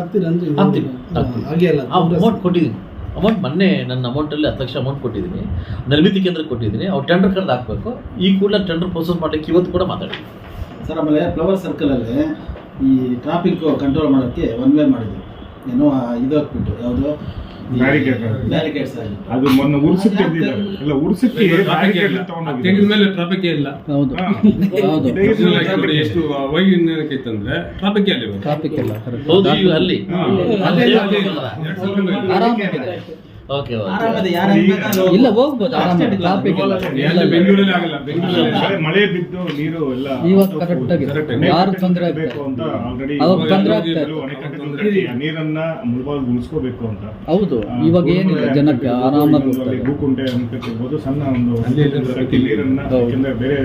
ಅಮೌಂಟ್ ಕೊಟ್ಟಿದ್ದೀನಿ. ಅಮೌಂಟ್ ಮೊನ್ನೆ ನನ್ನ ಅಮೌಂಟಲ್ಲಿ ಹತ್ತು ಲಕ್ಷ ಅಮೌಂಟ್ ಕೊಟ್ಟಿದ್ದೀನಿ. ನಿರ್ಮಿತಿ ಕೇಂದ್ರ ಕೊಟ್ಟಿದ್ದೀನಿ. ಅವ್ರು ಟೆಂಡರ್ ಕರೆದು ಹಾಕಬೇಕು. ಈ ಕೂಡಲೇ ಟೆಂಡರ್ ಪ್ರೊಸೆಸ್ ಮಾಡಲಿಕ್ಕೆ ಇವತ್ತು ಕೂಡ ಮಾತಾಡಿ ಸರ್ ಆಮೇಲೆ ಫ್ಲವರ್ ಸರ್ಕಲಲ್ಲಿ ಈ ಟ್ರಾಫಿಕ್ ಕಂಟ್ರೋಲ್ ಮಾಡೋಕ್ಕೆ ಒನ್ ವೇ ಮಾಡಿದ್ರು. ಏನೋ ಇದು ಹಾಕ್ಬಿಟ್ಟು ಯಾವುದು? Barricade. ಬ್ಯಾರಿಕೇಡ್ ಸರ್ ಅದು ಮೊನ್ನೆ ಎಲ್ಲ ಉರ್ಸಕ್ಕೆ ಬ್ಯಾರಿಕೇಡ್ ತೆಗೆದ ತಗೊಂಡೋಗಿದ್ದಾರೆ. ಮೇಲೆ ಟ್ರಾಫಿಕ್ ಇಲ್ಲ. ಹೌದು. ಎಷ್ಟು ಇತ್ತಂದ್ರೆ ಟ್ರಾಫಿಕ್ ಅಲ್ಲಿ. ಟ್ರಾಫಿಕ್ ಇಲ್ಲ. ಹೌದು ಅಲ್ಲಿ. ಆರಾಮಾಗಿದೆ. ಓಕೆ ಇಲ್ಲ ಹೋಗ್ಬೋದು ಆರಾಮಾಗಿ ಟ್ರಾಫಿಕ್ ಬೆಂಗಳೂರಲ್ಲಿ ಆಗಲ್ಲ. ಬೆಂಗಳೂರಲ್ಲಿ ಮಳೆ- ಮಳೆ ಬಿದ್ದು ನೀರು ಎಲ್ಲ ಇವಾಗ correct ಆಗಿದೆ. ಯಾರು ತೊಂದ್ರೆ ಆಗ್ತಾ ಅಂತ ಆಲ್ರೆಡಿ ಅವಾಗ ತೊಂದ್ರೆ ಆಗ್ತಾ ಕೆಲವು ಅಣೆಕಟ್ಟುಗಳು ಕಟ್ಟಿ ಆ ನೀರನ್ನ ಅಂತ. ಹೌದು ಇವಾಗ ಏನಿಲ್ಲ ಜನಕ್ಕೆ ಆರಾಮಾಗಿ ಭೂಕುಂಟೆ ಸಣ್ಣ ಒಂದು ನೀರನ್ನ ಯಾಕೆಂದ್ರೆ ಬೇರೆ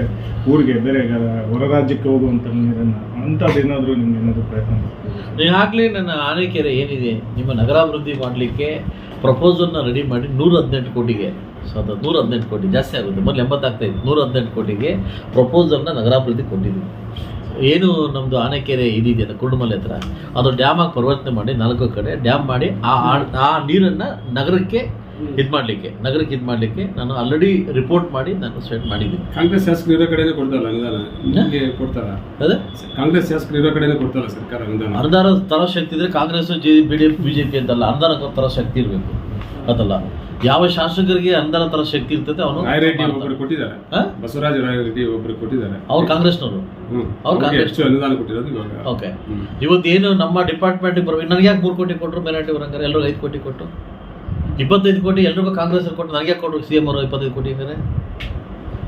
ಊರಿಗೆ ಬೇರೆ ಹೊರ ರಾಜ್ಯಕ್ಕೆ ಹೋಗುವಂತ ನೀರನ್ನ ಅಂತದೇನಾದ್ರೂ ನಿಮ್ಗೆ ಏನಾದ್ರು ಪ್ರಯತ್ನ ಮಾಡ್ತೀರಾ? ಈಗಾಗಲೇ ನನ್ನ ಆನೆಕೆರೆ ಏನಿದೆ? ನಿಮ್ಮ ನಗರಾಭಿವೃದ್ಧಿ ಮಾಡಲಿಕ್ಕೆ ಪ್ರಪೋಸಲ್ನ ರೆಡಿ ಮಾಡಿ ನೂರ ಹದಿನೆಂಟು ಕೋಟಿಗೆ ಸೊ ಅದು ನೂರ ಹದಿನೆಂಟು ಕೋಟಿ, ಜಾಸ್ತಿ ಆಗುತ್ತೆ. ಮೊದಲು ಎಂಬತ್ತಾಗ್ತಾ ಇತ್ತು. ನೂರ ಹದಿನೆಂಟು ಕೋಟಿಗೆ ಪ್ರಪೋಸಲ್ನ ನಗರಾಭಿವೃದ್ಧಿ ಕೊಟ್ಟಿದ್ದೀವಿ. ಏನು ನಮ್ಮದು ಆನೆಕೆರೆ ಇದಿದೆಯಲ್ಲ ಕುರುಡುಮಲೆ ಹತ್ರ? ಅದು ಡ್ಯಾಮಾಗಿ ಪರಿವರ್ತನೆ ಮಾಡಿ ನಾಲ್ಕು ಕಡೆ ಡ್ಯಾಮ್ ಮಾಡಿ ಆ- ಆ ನೀರನ್ನು ನಗರಕ್ಕೆ ಇದು ಮಾಡಲಿಕ್ಕೆ ನಗರಕ್ಕೆ ಇದು ಮಾಡಲಿಕ್ಕೆ ನಾನು ಆಲ್ರೆಡಿ ರಿಪೋರ್ಟ್ ಮಾಡಿ ನಾನು ಸ್ಟೇಟ್ ಮಾಡಿದ್ದೀನಿ. ಕಾಂಗ್ರೆಸ್ ಶಾಸಕರು ಇರೋ ಕಡೆನೇ ಕೊಡ್ತಾರಲ್ಲ ಅನುದಾನ? ಕೊಡ್ತಾರ? ಅದೇ? ಕಾಂಗ್ರೆಸ್ ಶಾಸಕರು ಇರೋ ಕಡೆನೇ ಕೊಡ್ತಾರ ಸರ್ಕಾರ ಅನುದಾನ? ಅನುದಾನ ತರೋ ಶಕ್ತಿ ಇದ್ರೆ Congress J B D F BJP ಅಂತಲ್ಲ ಅನುದಾನ ತರ ಶಕ್ತಿ ಇರಬೇಕು. ಅದಲ್ಲ. ಯಾವ ಶಾಸಕರಿಗೆ ಅನುದಾನ ತರ ಶಕ್ತಿ ಇರ್ತದೆ ಅವನು ರಾಯರೆಡ್ಡಿ ಒಬ್ಬರು ಕೊಟ್ಟಿದ್ದಾರೆ? ಬಸವರಾಜ ರಾಯರೆಡ್ಡಿ ಒಬ್ಬರು ಕೊಟ್ಟಿದ್ದಾರೆ. ಅವ್ರು ಕಾಂಗ್ರೆಸ್ನವರು. ಅವ್ರು ಕಾಂಗ್ರೆಸ್. ಅನುದಾನ ಕೊಟ್ಟಿರೋದು ಇವಾಗ. ಓಕೆ. ಇವತ್ತು ಏನು ನಮ್ಮ ಡಿಪಾರ್ಟ್ಮೆಂಟ್ ಬರ್ಬೇಕು ನನಗೆ ಯಾಕೆ ಮೂರು ಕೋಟಿ ಕೊಟ್ಟರು ಮೇಲಾಟಿ ಬರಂಗಾರೆ ಎಲ್ಲರೂ ಐದು ಕೋಟಿ ಕೊಟ್ಟು? ಇಪ್ಪತ್ತೈದು ಕೋಟಿ ಎಲ್ರಿಗೂ ಕಾಂಗ್ರೆಸ್ ಕೊಟ್ಟು ನನಗೆ ಕೊಟ್ಟರು ಸಿ ಎಂ ಅವರು ಇಪ್ಪತ್ತೈದು ಕೋಟಿ ಅಂದರೆ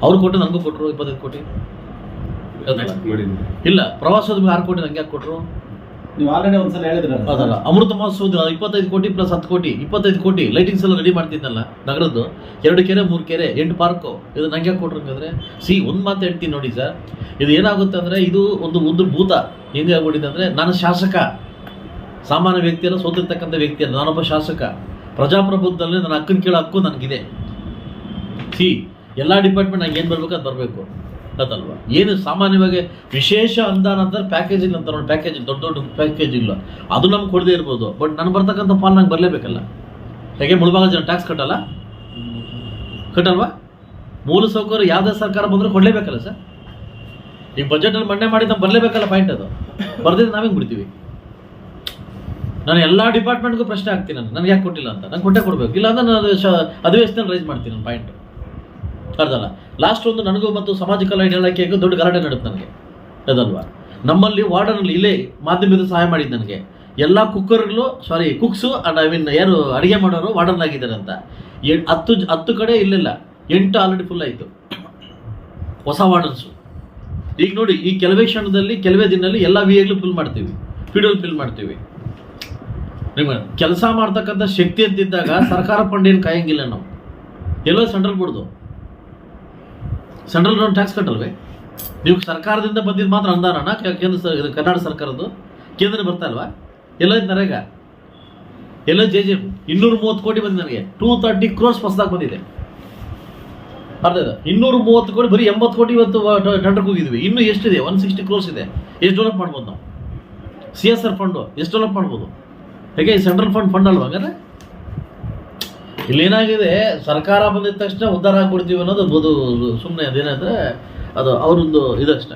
ಅವ್ರು ಕೊಟ್ಟು ನನಗೂ ಕೊಟ್ಟರು ಇಪ್ಪತ್ತೈದು ಕೋಟಿ. ಇಲ್ಲ ಪ್ರವಾಸೋದ್ಯಮ ಆರು ಕೋಟಿ ನನಗೆ ಯಾಕೆ ಕೊಟ್ಟರು ನೀವು ಆಲ್ರೆಡಿ ಒಂದ್ಸಲ ಹೇಳಿದ್ರೆ ಅದಲ್ಲ ಅಮೃತ ಮಹೋತ್ಸವದ ಇಪ್ಪತ್ತೈದು ಕೋಟಿ ಪ್ಲಸ್ ಹತ್ತು ಕೋಟಿ ಇಪ್ಪತ್ತೈದು ಕೋಟಿ ಲೈಟಿಂಗ್ಸ್ ಎಲ್ಲ ರೆಡಿ ಮಾಡ್ತಿದ್ದಲ್ಲ ನಗರದ್ದು. ಎರಡು ಕೆರೆ ಮೂರು ಕೆರೆ ಎಂಟು ಪಾರ್ಕು ಇದು ನಂಗೆ ಯಾಕೆ ಕೊಟ್ರು ಹಂಗಂದ್ರೆ? ಸಿ ಒಂದು ಮಾತು ಹೇಳ್ತೀನಿ ನೋಡಿ ಸರ್. ಇದು ಏನಾಗುತ್ತೆ ಅಂದರೆ ಇದು ಒಂದು ಒಂದು ಭೂತ ಹೆಂಗೆ ಆಗ್ಬಿಟ್ಟಿದೆ ಅಂದರೆ ನಾನು ಶಾಸಕ. ಸಾಮಾನ್ಯ ವ್ಯಕ್ತಿಯಲ್ಲ ಸೋತಿರ್ತಕ್ಕಂಥ ವ್ಯಕ್ತಿ ಅಲ್ಲ ನಾನೊಬ್ಬ ಶಾಸಕ. ಪ್ರಜಾಪ್ರಭುತ್ವದಲ್ಲಿ ನನ್ನ ಅಕ್ಕನ ಕೇಳೋ ಹಕ್ಕು ನನಗಿದೆ. ಸಿ, ಎಲ್ಲ ಡಿಪಾರ್ಟ್ಮೆಂಟ್ ನಂಗೆ ಏನು ಬರಬೇಕು ಅದು ಬರಬೇಕು. ಅದಲ್ವ? ಏನು ಸಾಮಾನ್ಯವಾಗಿ ವಿಶೇಷ ಅನುದಾನ ಅಂತ ಪ್ಯಾಕೇಜ್ ಇಲ್ಲ ಅಂತ ನೋಡಿ ಪ್ಯಾಕೇಜ್ ದೊಡ್ಡ ದೊಡ್ಡ ಪ್ಯಾಕೇಜ್ ಇಲ್ಲ. ಅದು ನಮ್ಗೆ ಕೊಡದೇ ಇರ್ಬೋದು. ಬಟ್ ನಾನು ಬರ್ತಕ್ಕಂಥ ಪಾಲ್ ನಂಗೆ ಬರಲೇಬೇಕಲ್ಲ? ಯಾಕೆ ಮುಳುಭಾಗ ಜನ ಟ್ಯಾಕ್ಸ್ ಕಟ್ಟಲ್ಲ? ಕಟ್ಟಲ್ವಾ? ಮೂಲ ಸೌಕರ್ಯ ಯಾವುದೇ ಸರ್ಕಾರ ಬಂದರೂ ಕೊಡಲೇಬೇಕಲ್ಲ ಸರ್? ಈಗ ಬಜೆಟಲ್ಲಿ ಮಂಡೆ ಮಾಡಿ ನಮ್ಗೆ ಬರಲೇಬೇಕಲ್ಲ ಪಾಯಿಂಟ್ ಅದು? ಬರ್ದಿದ್ರೆ ನಾವೇನು ಬಿಡ್ತೀವಿ? ನಾನು ಎಲ್ಲ ಡಿಪಾರ್ಟ್ಮೆಂಟ್ಗೂ ಪ್ರಶ್ನೆ ಹಾಕ್ತೀನಿ ನಾನು. ನನಗೆ ಯಾಕೆ ಕೊಟ್ಟಿಲ್ಲ ಅಂತ? ನಂಗೆ ಕೊಟ್ಟೆ ಕೊಡಬೇಕು. ಇಲ್ಲ ಅಂದ್ರೆ ನಾನು ಅಧಿವೇಶನದಲ್ಲಿ ರೈಸ್ ಮಾಡ್ತೀನಿ ನನ್ನ ಪಾಯಿಂಟ್ ಅರ್ಧಲ್ಲ ಲಾಸ್ಟ್ ಒಂದು ನನಗೂ ಮತ್ತು ಸಮಾಜ ಕಲ್ಯಾಣ ಇಲಾಖೆಗೂ ದೊಡ್ಡ ಗಲಾಟೆ ನಡುತ್ತೆ ನನಗೆ. ಅದಲ್ವಾ ನಮ್ಮಲ್ಲಿ ವಾರ್ಡನಲ್ಲಿ ಇಲ್ಲೇ ಮಾಧ್ಯಮದ ಸಹಾಯ ಮಾಡಿದ್ದು ನನಗೆ. ಎಲ್ಲ ಕುಕ್ಕರ್ಗಳು ಸಾರಿ ಕುಕ್ಸು ಅಂಡ್ ಐ ಮೀನ್ ಯಾರು ಅಡುಗೆ ಮಾಡೋರು ವಾರ್ಡನ್ ಆಗಿದ್ದಾರೆ ಅಂತ ಹತ್ತು ಹತ್ತು ಕಡೆ ಇಲ್ಲಿಲ್ಲ. ಎಂಟು ಆಲ್ರೆಡಿ ಫುಲ್ ಆಯಿತು. ಹೊಸ ವಾರ್ಡನ್ಸು ಈಗ ನೋಡಿ, ಈ ಕೆಲವೇ ಕ್ಷಣದಲ್ಲಿ, ಕೆಲವೇ ದಿನದಲ್ಲಿ ಎಲ್ಲ ವಿ ಎಗ್ಲು ಫಿಲ್ ಮಾಡ್ತೀವಿ. ಫೀಡಲ್ ಫಿಲ್ ಮಾಡ್ತೀವಿ. ನಿಮಗೆ ಕೆಲಸ ಮಾಡ್ತಕ್ಕಂಥ ಶಕ್ತಿ ಅಂತಿದ್ದಾಗ ಸರ್ಕಾರ ಫಂಡ್ ಏನು ಕಾಯಂಗಿಲ್ಲ ನಾವು. ಎಲ್ಲೋ ಸೆಂಟ್ರಲ್ ಬಿಡ್ದು ಸೆಂಟ್ರಲ್ ಗೌರ್ಮೆಂಟ್ ಟ್ಯಾಕ್ಸ್ ಕಟ್ಟಲ್ವೇ? ನೀವು ಸರ್ಕಾರದಿಂದ ಬಂದಿದ್ದು ಮಾತ್ರ ಅನುದಾನನ ಕೇಂದ್ರ ಕರ್ನಾಟಕ ಸರ್ಕಾರದ್ದು? ಕೇಂದ್ರ ಬರ್ತಾ ಇಲ್ವಾ? ಎಲ್ಲ ನರೇಗಾ? ಎಲ್ಲ ಜೆ ಜೆ ಇನ್ನೂರ ಮೂವತ್ತು ಕೋಟಿ ಬಂದಿದೆ ನನಗೆ. ಟೂ ತರ್ಟಿ ಕ್ರೋರ್ಸ್ ಹೊಸದಾಗಿ ಬಂದಿದೆ. ಅರ್ಧ ಇನ್ನೂರ ಮೂವತ್ತು ಕೋಟಿ, ಬರೀ ಎಂಬತ್ತು ಕೋಟಿ ಇವತ್ತು ಟೆಂಡರ್ಗೆ ಹೋಗಿದ್ವಿ. ಇನ್ನೂ ಎಷ್ಟಿದೆ? ಒನ್ ಸಿಕ್ಸ್ಟಿ ಕ್ರೋರ್ಸ್ ಇದೆ. ಎಷ್ಟು ಡೆವಲಪ್ ಮಾಡ್ಬೋದು ನಾವು? ಸಿ ಎಸ್ ಆರ್ ಫಂಡು ಎಷ್ಟು ಡೆವಲಪ್ ಮಾಡ್ಬೋದು? ಹೇಗೆ ಸೆಂಟ್ರಲ್ ಫಂಡ್ ಫಂಡ್ ಅಲ್ವಾ ಇಲ್ಲಿ ಏನಾಗಿದೆ ಸರ್ಕಾರ ಬಂದಿದ ತಕ್ಷಣ ಉದ್ಧಾರ ಆಗ್ಬಿಡ್ತೀವಿ ಅನ್ನೋದು ಬದು ಸುಮ್ಮನೆ ಅದೇನಾದ್ರೆ ಅದು ಅವರೊಂದು ಇದಷ್ಟೇ.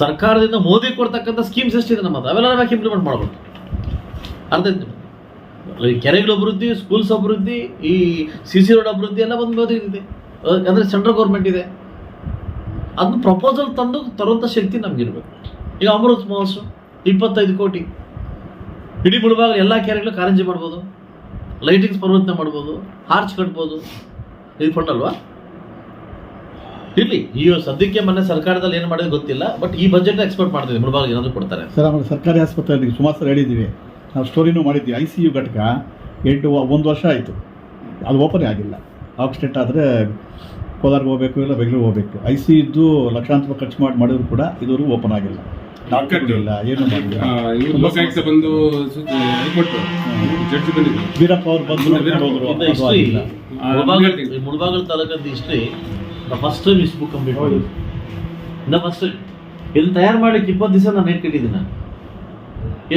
ಸರ್ಕಾರದಿಂದ ಮೋದಿ ಕೊಡ್ತಕ್ಕಂಥ ಸ್ಕೀಮ್ಸ್ ಎಷ್ಟಿದೆ ನಮ್ಮ ಅವೆಲ್ಲ ನಾವು ಯಾಕೆ ಇಂಪ್ಲಿಮೆಂಟ್ ಮಾಡ್ಬೋದು ಅರ್ಥ ಕೆರೆಗಳ ಅಭಿವೃದ್ಧಿ ಸ್ಕೂಲ್ಸ್ ಅಭಿವೃದ್ಧಿ, ಈ ಸಿ ಸಿ ರೋಡ್ ಅಭಿವೃದ್ಧಿ ಎಲ್ಲ ಬಂದು ಇದೆ. ಅಂದರೆ ಸೆಂಟ್ರಲ್ ಗೌರ್ಮೆಂಟ್ ಇದೆ. ಅದನ್ನ ಪ್ರಪೋಸಲ್ ತಂದು ತರುವಂಥ ಶಕ್ತಿ ನಮಗಿರ್ಬೇಕು. ಈಗ ಅಮೃತ್ ಮಹೋತ್ಸವ, ಇಪ್ಪತ್ತೈದು ಕೋಟಿ. ಇಡೀ ಬಿಡುವಾಗ ಎಲ್ಲ ಕೆರೆಗಳು ಕಾರಂಜಿ ಮಾಡ್ಬೋದು ಲೈಟಿಂಗ್ಸ್ ಪರಿವರ್ತನೆ ಮಾಡ್ಬೋದು ಹಾರ್ಚ್ ಕಟ್ಬೋದು. ಇದು ಫಂಡ್ ಇಲ್ಲಿ ಈ ಸದ್ಯಕ್ಕೆ ಮೊನ್ನೆ ಸರ್ಕಾರದಲ್ಲಿ ಏನು ಮಾಡಿದ್ರೆ ಗೊತ್ತಿಲ್ಲ ಬಟ್ ಈ ಬಜೆಟ್ ಎಕ್ಸ್ಪೆಕ್ಟ್ ಮಾಡ್ತಿದ್ವಿ ಮುಳುಭಾಗ ಏನಾದರೂ ಕೊಡ್ತಾರೆ. ಸರ್, ಆಮೇಲೆ ಸರ್ಕಾರಿ ಆಸ್ಪತ್ರೆಯಲ್ಲಿ ಸುಮಾರು ಸರ್ ಹೇಳಿದ್ದೀವಿ. ನಾವು ಸ್ಟೋರಿನೂ ಮಾಡಿದ್ವಿ ಐ ಸಿ ಯು ಘಟಕ, ಎಂಟು, ಒಂದು ವರ್ಷ ಆಯಿತು. ಅದು ಓಪನೇ ಆಗಿಲ್ಲ. ಆಕ್ಸಿಡೆಂಟ್ ಆದರೆ ಕೋಲಾರ್ಗೆ ಹೋಗಬೇಕು ಇಲ್ಲ, ಬೆಂಗಳೂರಿಗೆ ಹೋಗಬೇಕು. ಐ ಸಿ ಇದ್ದು ಲಕ್ಷಾಂತರ ಖರ್ಚು ಮಾಡಿ ಮಾಡಿದ್ರು ಕೂಡ ಇದುವರೆಗೂ ಓಪನ್ ಆಗಿಲ್ಲ. ಡಾಕ್ಟರ್ಗಳಿಲ್ಲ ಏನು ಮಾಡಿಲ್ಲ ಬಂದು ಕೊಟ್ಟು ಜಡ್ಜ್ ಬಂದಿದ್ರು. ವೀರಪ್ಪ ಅವ್ರು ಬಂದು Mulbagal ತಾಲೂಕದ history first time is book complete ಇಂದ ಫಸ್ಟ್ ಟೈಮ್ ಇದನ್ನ ತಯಾರು ಮಾಡ್ಲಿಕ್ಕೆ ಇಪ್ಪತ್ತು ದಿವಸ ನಾನು ಇಟ್ಕೊಂಡಿದ್ದೀನಿ ನಾನು.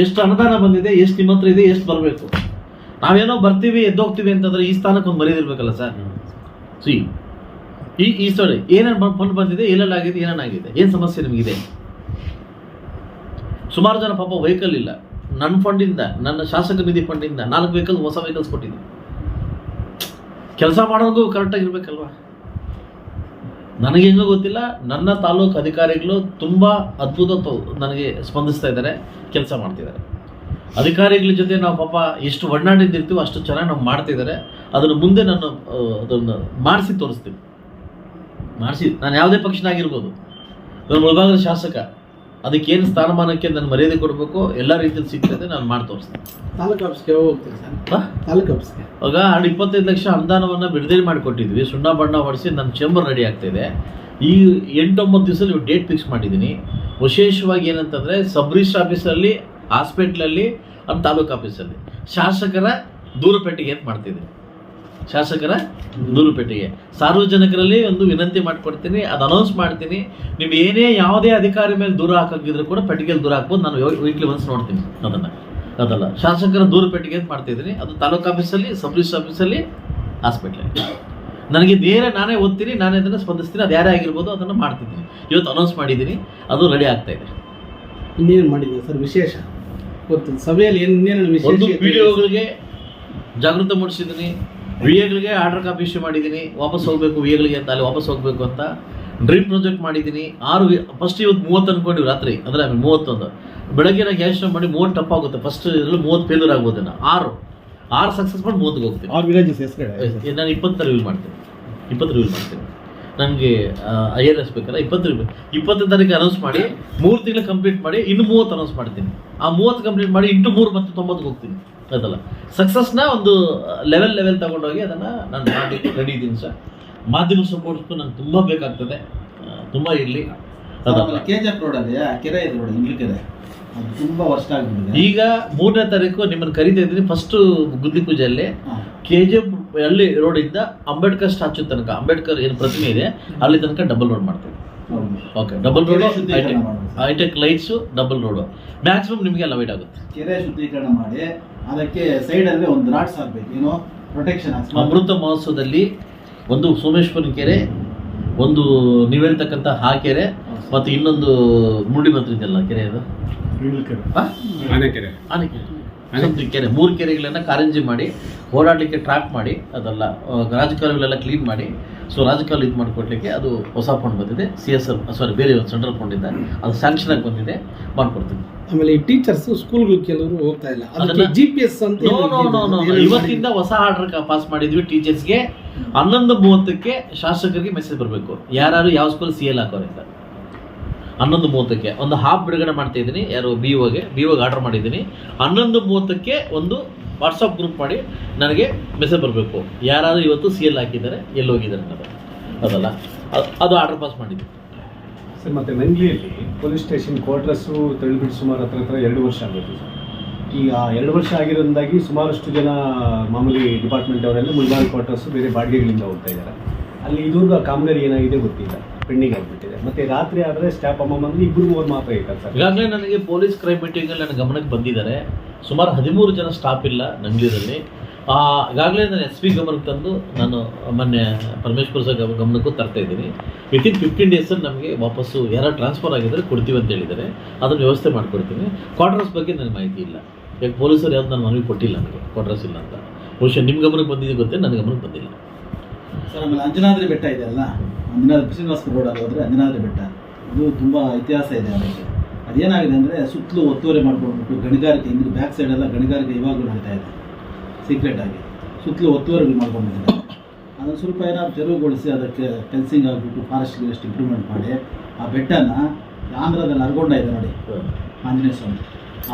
ಎಷ್ಟು ಅನುದಾನ ಬಂದಿದೆ ಎಷ್ಟು ನಿಮ್ಮ ಹತ್ರ ಇದೆ ಎಷ್ಟು ಬರಬೇಕು? ನಾವೇನೋ ಬರ್ತೀವಿ ಎದ್ದೋಗ್ತೀವಿ ಅಂತಂದ್ರೆ ಈ ಸ್ಥಾನಕ್ಕೆ ಒಂದು ಮರ್ಯಾದಿರ್ಬೇಕಲ್ಲ ಸರ್? ಸಿ ಈ ಈ ಸ್ಟೋರಿ ಏನೇನು ಬಂದು ಬಂದಿದೆ ಎಲ್ಲೆಲ್ಲಾಗಿದೆ ಏನೇನಾಗಿದೆ ಏನು ಸಮಸ್ಯೆ ನಿಮಗಿದೆ? ಸುಮಾರು ಜನ ಪಾಪ ವೆಹಿಕಲ್ ಇಲ್ಲ. ನನ್ನ ಫಂಡಿಂದ ನನ್ನ ಶಾಸಕ ನಿಧಿ ಫಂಡಿಂದ ನಾಲ್ಕು ವೆಹಿಕಲ್ ಹೊಸ ವೆಹಿಕಲ್ಸ್ ಕೊಟ್ಟಿದ್ದೀನಿ. ಕೆಲಸ ಮಾಡೋದು ಕರೆಕ್ಟಾಗಿರ್ಬೇಕಲ್ವ ನನಗೆ ಹೆಂಗೋ ಗೊತ್ತಿಲ್ಲ, ನನ್ನ ತಾಲೂಕು ಅಧಿಕಾರಿಗಳು ತುಂಬ ಅದ್ಭುತ ನನಗೆ ಸ್ಪಂದಿಸ್ತಾ ಇದ್ದಾರೆ, ಕೆಲಸ ಮಾಡ್ತಿದ್ದಾರೆ. ಅಧಿಕಾರಿಗಳ ಜೊತೆ ನಾವು ಪಾಪ ಎಷ್ಟು ಒಡನಾಡಿದ್ದಿರ್ತೀವೋ ಅಷ್ಟು ಚೆನ್ನಾಗಿ ನಾವು ಮಾಡ್ತಿದ್ದಾರೆ. ಅದನ್ನು ಮುಂದೆ ನಾನು ಅದನ್ನು ಮಾಡಿಸಿ ತೋರಿಸ್ತೀನಿ. ಮಾಡಿಸಿ, ನಾನು ಯಾವುದೇ ಪಕ್ಷನಾಗಿರ್ಬೋದು. ನಾನು ಮುಳಬಾಗದ ಶಾಸಕ. ಅದಕ್ಕೇನು ಸ್ಥಾನಮಾನಕ್ಕೆ ನಾನು ಮರ್ಯಾದೆ ಕೊಡಬೇಕು ಎಲ್ಲ ರೀತಿಯಲ್ಲಿ ಸಿಗ್ತದೆ ನಾನು ಮಾಡಿ ತೋರಿಸ್ತೇನೆ. ತಾಲೂಕು ಆಫೀಸ್ಗೆ ಹೋಗ್ತೀನಿ ಸರ್? ತಾಲೂಕು ಆಫೀಸ್ಗೆ? ಆಗ ಹಣ ಇಪ್ಪತ್ತೈದು ಲಕ್ಷ ಅನುದಾನವನ್ನು ಬಿಡುಗಡೆ ಮಾಡಿಕೊಟ್ಟಿದ್ವಿ. ಸುಣ್ಣ ಬಣ್ಣ ಹೊಡಿಸಿ ನನ್ನ ಚೇಂಬರ್ ರೆಡಿ ಆಗ್ತಾಯಿದೆ ಈ ಎಂಟೊಂಬತ್ತು ದಿವಸದಲ್ಲಿ ಡೇಟ್ ಫಿಕ್ಸ್ ಮಾಡಿದ್ದೀನಿ. ವಿಶೇಷವಾಗಿ ಏನಂತಂದರೆ ಸಬ್ ರಿಜಿಸ್ಟರ್ ಆಫೀಸಲ್ಲಿ ಹಾಸ್ಪಿಟ್ಲಲ್ಲಿ ನಮ್ಮ ತಾಲೂಕು ಆಫೀಸಲ್ಲಿ ಶಾಸಕರ ದೂರಪೆಟ್ಟಿಗೆ ಅಂತ ಮಾಡ್ತಿದ್ದೀನಿ. ಶಾಸಕರ ನೂರುಪೇಟೆಗೆ ಸಾರ್ವಜನಿಕರಲ್ಲಿ ಒಂದು ವಿನಂತಿ ಮಾಡಿಕೊಡ್ತೀನಿ ಅದು ಅನೌನ್ಸ್ ಮಾಡ್ತೀನಿ. ನೀವು ಏನೇ ಯಾವುದೇ ಅಧಿಕಾರಿ ಮೇಲೆ ದೂರ ಹಾಕಿದ್ರು ಕೂಡ ಪೆಟ್ಟಿಗೆಯಲ್ಲಿ ದೂರ ಹಾಕ್ಬೋದು. ನಾನು ವೀಕ್ಲಿ ಒನ್ಸ್ ನೋಡ್ತೀನಿ ಅದನ್ನು. ಅದಲ್ಲ ಶಾಸಕರ ದೂರು ಪೆಟ್ಟಿಗೆ ಅಂತ ಮಾಡ್ತಿದ್ದೀನಿ. ಅದು ತಾಲೂಕು ಆಫೀಸಲ್ಲಿ ಸಬ್ ರಿಜಿಸ್ಟರ್ ಆಫೀಸಲ್ಲಿ ಹಾಸ್ಪಿಟ್ಲಲ್ಲಿ ನನಗೆ ನೇರ ನಾನೇ ಓದ್ತೀನಿ ನಾನೇ ಅದನ್ನು ಸ್ಪಂದಿಸ್ತೀನಿ ಅದು ಯಾರೇ ಆಗಿರ್ಬೋದು ಅದನ್ನು ಮಾಡ್ತಿದ್ದೀನಿ. ಇವತ್ತು ಅನೌನ್ಸ್ ಮಾಡಿದ್ದೀನಿ ಅದು ರೆಡಿ ಆಗ್ತಾ ಇದೆ. ಇನ್ನೇನು ಮಾಡಿದ್ದೀವಿ ಸರ್ ವಿಶೇಷ? ಗೊತ್ತು ಸಭೆಯಲ್ಲಿ ಏನು ವಿಶೇಷ ವಿಡಿಯೋಗಳಿಗೆ ಜಾಗೃತಿ ಮೂಡಿಸಿದ್ದೀನಿ. ವಿ ಎಗಳಿಗೆ ಆರ್ಡರ್ ಕಾಪಿ ಇಶ್ಯೂ ಮಾಡಿದ್ದೀನಿ ವಾಪಸ್ ಹೋಗಬೇಕು ವಿ ಎಗಳಿಗೆ ಅಂತ ಅಲ್ಲಿ ವಾಪಸ್ ಹೋಗಬೇಕು ಅಂತ ಡ್ರೀಮ್ ಪ್ರಾಜೆಕ್ಟ್ ಮಾಡಿದ್ದೀನಿ. ಆರು ಫಸ್ಟ್ ಇವತ್ತು ಮೂವತ್ತು ಅಂದ್ಕೊಂಡಿವಿ ರಾತ್ರಿ ಅಂದರೆ ಮೂವತ್ತೊಂದು. ಬೆಳಗ್ಗೆ ನಾನು ಕ್ಯಾಶ್ ಮಾಡಿ ಮೂವತ್ತು ಟಪ್ ಆಗುತ್ತೆ ಫಸ್ಟ್ ಇದರಲ್ಲಿ ಮೂವತ್ತು ಫೇಲ್ಯೂರ್ ಆಗ್ಬೋದು ನಾನು ಆರು ಆರು ಸಕ್ಸಸ್ ಮಾಡಿ ಮೂವತ್ತಿಗೆ ಹೋಗ್ತೀನಿ. ಆರು ವಿಲೇಜಸ್ ಹೆಸರು ನಾನು ಇಪ್ಪತ್ತು ರಿವ್ಯೂ ಮಾಡ್ತೀನಿ. ಇಪ್ಪತ್ತು ರಿವ್ಯೂ ಮಾಡ್ತೀನಿ. ನನಗೆ ಐ ಆರ್ ಎಸ್ ಬೇಕಲ್ಲ ಇಪ್ಪತ್ತು ರೂಪಾಯಿ ಇಪ್ಪತ್ತನೇ ತಾರೀಕು ಅನೌನ್ಸ್ ಮಾಡಿ ಮೂರು ತಿಂಗಳು ಕಂಪ್ಲೀಟ್ ಮಾಡಿ ಇನ್ನು ಮೂವತ್ತು ಅನೌನ್ಸ್ ಮಾಡ್ತೀನಿ. ಆ ಮೂವತ್ತು ಕಂಪ್ಲೀಟ್ ಮಾಡಿ ಇಂಟು ಮೂರು ಮತ್ತು ತೊಂಬತ್ತಿಗೆ ಹೋಗ್ತೀನಿ. ಅದಲ್ಲ. ಸಕ್ಸಸ್ನ ಒಂದು ಲೆವೆಲ್ ಲೆವೆಲ್ ತಗೊಂಡೋಗಿ ಅದನ್ನು ನಾನು ಮಾಡಿ ರೆಡಿ ಇದ್ದೀನಿ ಸರ್. ಮಾಧ್ಯಮ ಸಪೋರ್ಟ್ಸ್ಗೂ ನಂಗೆ ತುಂಬ ಬೇಕಾಗ್ತದೆ. ತುಂಬ ಇರಲಿ. ಅದಲ್ಲ. ಕೆ ಜಿ ಎಫ್ ರೋಡ್ ಆ ಕೆರೆ ಇದೆ ನೋಡಿ ಇಂಗ್ಲಿ ಕೆರೆ. ಅದು ತುಂಬ ವರ್ಷ ಆಗಿಬಿಟ್ಟಿದೆ. ಈಗ ಮೂರನೇ ತಾರೀಕು ನಿಮ್ಮನ್ನು ಕರಿತಾ ಇದ್ದೀನಿ ಫಸ್ಟು ಗುದ್ದಿ ಪೂಜೆಯಲ್ಲಿ. ಕೆ ಜಿ ಎಫ್ ಅಲ್ಲಿ ರೋಡಿಂದ ಅಂಬೇಡ್ಕರ್ ಸ್ಟ್ಯಾಚ್ಯೂ ತನಕ ಅಂಬೇಡ್ಕರ್ ಏನು ಪ್ರತಿಮೆ ಇದೆ ಅಲ್ಲಿ ತನಕ ಡಬಲ್ ರೋಡ್ ಮಾಡ್ತೀವಿ. Okay double road. Hitech lights double road maximum ನಿಮಗೆ ಲವೈಡ್ ವೈಟ್ ಆಗುತ್ತೆ. ಕೆರೆ ಶುದ್ಧೀಕರಣ ಮಾಡಿ ಅದಕ್ಕೆ ಸೈಡಲ್ಲಿ ಒಂದು ರಾಟ್ಸ್ ಹಾಕ್ಬೇಕು ಏನೋ ಪ್ರೊಟೆಕ್ಷನ್ ಅಮೃತ ಮಹೋತ್ಸವದಲ್ಲಿ ಒಂದು ಸೋಮೇಶ್ವರನ ಕೆರೆ ಒಂದು ನೀವು ಹಾ ಆ ಕೆರೆ ಮತ್ತು ಇನ್ನೊಂದು ಮುಂಡಿ ಮಂತ್ರ ಇದೆಯಲ್ಲ ಕೆರೆ ಅದು? ಆನೆಕೆರೆ ಆನೆಕೆರೆ ಕೆರೆ ಮೂರು ಕೆರೆಗಳನ್ನ ಕಾರಂಜಿ ಮಾಡಿ ಓಡಾಡಲಿಕ್ಕೆ ಟ್ರ್ಯಾಕ್ ಮಾಡಿ ಅದೆಲ್ಲ ರಾಜಕಾಲುಗಳೆಲ್ಲ ಕ್ಲೀನ್ ಮಾಡಿ ಸೊ ರಾಜಕಾಲು ಇದು ಮಾಡಿಕೊಡ್ಲಿಕ್ಕೆ ಅದು ಹೊಸ ಫಂಡ್ ಬಂದಿದೆ. ಸಿ ಎಸ್ ಎಲ್ ಸಾರಿ ಬೇರೆ ಒಂದು ಸೆಂಟ್ರಲ್ ಫಂಡ್ ಇದೆ. ಅದು ಸ್ಯಾಂಕ್ಷನ್ ಆಗಿ ಬಂದಿದೆ. ಮಾಡ್ಕೊಡ್ತೀನಿ. ಆಮೇಲೆ ಈ ಟೀಚರ್ಸ್ ಸ್ಕೂಲ್ಗಳು ಕೆಲವರು ಹೋಗ್ತಾ ಇಲ್ಲ. ಅದನ್ನ- ಜಿ ಪಿ ಎಸ್ ಅಂತ ಇವತ್ತಿಂದ ಹೊಸ ಆರ್ಡರ್ ಪಾಸ್ ಮಾಡಿದ್ವಿ ಟೀಚರ್ಸ್ಗೆ ಹನ್ನೊಂದು ಮೂವತ್ತಕ್ಕೆ ಶಾಸಕರಿಗೆ ಮೆಸೇಜ್ ಬರಬೇಕು. ಯಾರು ಯಾವ ಸ್ಕೂಲ್ ಸಿ ಎಲ್ ಹಾಕೋರಿಂದ ಅಂತ. ಹನ್ನೊಂದು ಮೂವತ್ತಕ್ಕೆ ಒಂದು ಹಾಫ್ ಬಿಡುಗಡೆ ಮಾಡ್ತಾ ಇದ್ದೀನಿ. ಯಾರು ಬಿ ಒಗೆ ಬಿ ಒಗೆ ಆರ್ಡರ್ ಮಾಡಿದ್ದೀನಿ. ಹನ್ನೊಂದು ಮೂವತ್ತಕ್ಕೆ ಒಂದು ವಾಟ್ಸಪ್ ಗ್ರೂಪ್ ಮಾಡಿ ನನಗೆ ಮೆಸೇಜ್ ಬರಬೇಕು. ಯಾರಾದರೂ ಇವತ್ತು ಸಿ ಎಲ್ ಹಾಕಿದ್ದಾರೆ, ಎಲ್ಲಿ ಹೋಗಿದ್ದಾರೆ ಅನ್ನೋದು. ಅದಲ್ಲ ಅದು- ಆರ್ಡರ್ ಪಾಸ್ ಮಾಡಿದ್ವಿ ಸರ್, ಮತ್ತೆ ನಂಗ್ಲಿಯಲ್ಲಿ ಪೊಲೀಸ್ ಸ್ಟೇಷನ್ ಕ್ವಾರ್ಟರ್ಸು ತಳ್ಳಿಬಿಟ್ಟು ಸುಮಾರು ಹತ್ರ ಹತ್ರ ಎರಡು ವರ್ಷ ಆಗಬೇಕು ಸರ್. ಈಗ ಎರಡು ವರ್ಷ ಆಗಿರೋದಾಗಿ ಸುಮಾರಷ್ಟು ಜನ ಮಾಮೂಲಿ ಡಿಪಾರ್ಟ್ಮೆಂಟ್ ಅವರೆಲ್ಲ ಮುಳ್ಬಾಲ್ ಕ್ವಾರ್ಟರ್ಸು ಬೇರೆ ಬಾಡಿಗೆಗಳಿಂದ ಹೋಗ್ತಾ ಇದ್ದಾರೆ. ಅಲ್ಲಿ ಇದುವರೆಗೂ ಆ ಕಾಮಗಾರಿ ಏನಾಗಿದೆ ಗೊತ್ತಿಲ್ಲ. ಪೆಂಡಿಂಗ್ ಆಗಿಬಿಟ್ಟಿದೆ ಮತ್ತೆ ರಾತ್ರಿ ಆದರೆ ಸ್ಟಾಫ್ ಅಮ್ಮ ಬಂದ್ರೆ ಇಬ್ಬರು ಮೂವರು ಮಾತ್ರ ಇರ್ತಾರೆ ಸರ್. ಈಗಾಗಲೇ ನನಗೆ ಪೊಲೀಸ್ ಕ್ರೈಮ್ ಮೀಟಿಂಗಲ್ಲಿ ನನ್ನ ಗಮನಕ್ಕೆ ಬಂದಿದ್ದಾರೆ. ಸುಮಾರು ಹದಿಮೂರು ಜನ ಸ್ಟಾಫ್ ಇಲ್ಲ ನಂಗ್ಲೂರಲ್ಲಿ ಆ, ಈಗಾಗಲೇ ನಾನು ಎಸ್ ಪಿ ಗಮನಕ್ಕೆ ತಂದು ನಾನು ಮೊನ್ನೆ ಪರಮೇಶ್ವರ್ ಸರ್ ಗಮ- ಗಮನಕ್ಕೂ ತರ್ತಾ ಇದ್ದೀನಿ. ವಿತಿನ್ ಫಿಫ್ಟೀನ್ ಡೇಸಲ್ಲಿ ನಮಗೆ ವಾಪಸ್ಸು ಯಾರು ಟ್ರಾನ್ಸ್ಫರ್ ಆಗಿದ್ದರೆ ಕೊಡ್ತೀವಿ ಅಂತ ಹೇಳಿದ್ದಾರೆ. ಅದನ್ನು ವ್ಯವಸ್ಥೆ ಮಾಡಿಕೊಡ್ತೀನಿ. ಕ್ವಾರ್ಟರ್ಸ್ ಬಗ್ಗೆ ನನಗೆ ಮಾಹಿತಿ ಇಲ್ಲ. ಯಾಕೆ ಪೊಲೀಸರು ಯಾವ್ದು ನಾನು ಮನವಿ ಕೊಟ್ಟಿಲ್ಲ ನನಗೆ? ಕ್ವಾರ್ಟರ್ಸ್ ಇಲ್ಲ ಅಂತ. ಬಹುಶಃ ನಿಮ್ಮ ಗಮನಕ್ಕೆ ಬಂದಿದೆ ಗೊತ್ತೇ ನನ್ನ ಗಮನಕ್ಕೆ ಬಂದಿಲ್ಲ. ಸರ್ ಆಮೇಲೆ ಅಂಜನಾದ್ರಿ ಬೆಟ್ಟ ಇದೆ ಅಲ್ಲ? ಅಂಜನಾದ್ರಿ ಶ್ರೀನಿವಾಸ ರೋಡಲ್ಲಿ ಹೋದರೆ ಅಂಜನಾದ್ರಿ ಬೆಟ್ಟ. ಇದು ತುಂಬ ಇತಿಹಾಸ ಇದೆ ಅದಕ್ಕೆ. ಅದೇನಾಗಿದೆ ಅಂದರೆ ಸುತ್ತಲೂ ಒತ್ತುವರಿ ಮಾಡ್ಕೊಂಡ್ಬಿಟ್ಟು ಗಣಿಗಾರಿಕೆ ಹಿಂದೆ ಬ್ಯಾಕ್ ಸೈಡ್ ಎಲ್ಲ ಗಣಿಗಾರಿಕೆ ಇವಾಗಲೂ ನಡೀತಾ ಇದೆ. ಸೀಕ್ರೆಟ್ ಆಗಿ. ಸುತ್ತಲೂ ಒತ್ತುವರಿ ಮಾಡ್ಕೊಂಡ್ಬಿಟ್ಟಿದೆ ಅದನ್ನು ಸ್ವಲ್ಪ ಏನಾದ್ರು ತೆರವುಗೊಳಿಸಿ ಅದಕ್ಕೆ ಫೆನ್ಸಿಂಗ್ ಆಗಿಬಿಟ್ಟು ಫಾರೆಸ್ಟ್ ಗಿರೆಸ್ಟ್ ಇಂಪ್ರೂವ್ಮೆಂಟ್ ಮಾಡಿ. ಆ ಬೆಟ್ಟನ ಆಂಧ್ರದಲ್ಲಿ ಅರ್ಗೊಂಡ ಇದೆ ನೋಡಿ. ಆಂಜನೇಯ ಸ್ವಾಮಿ.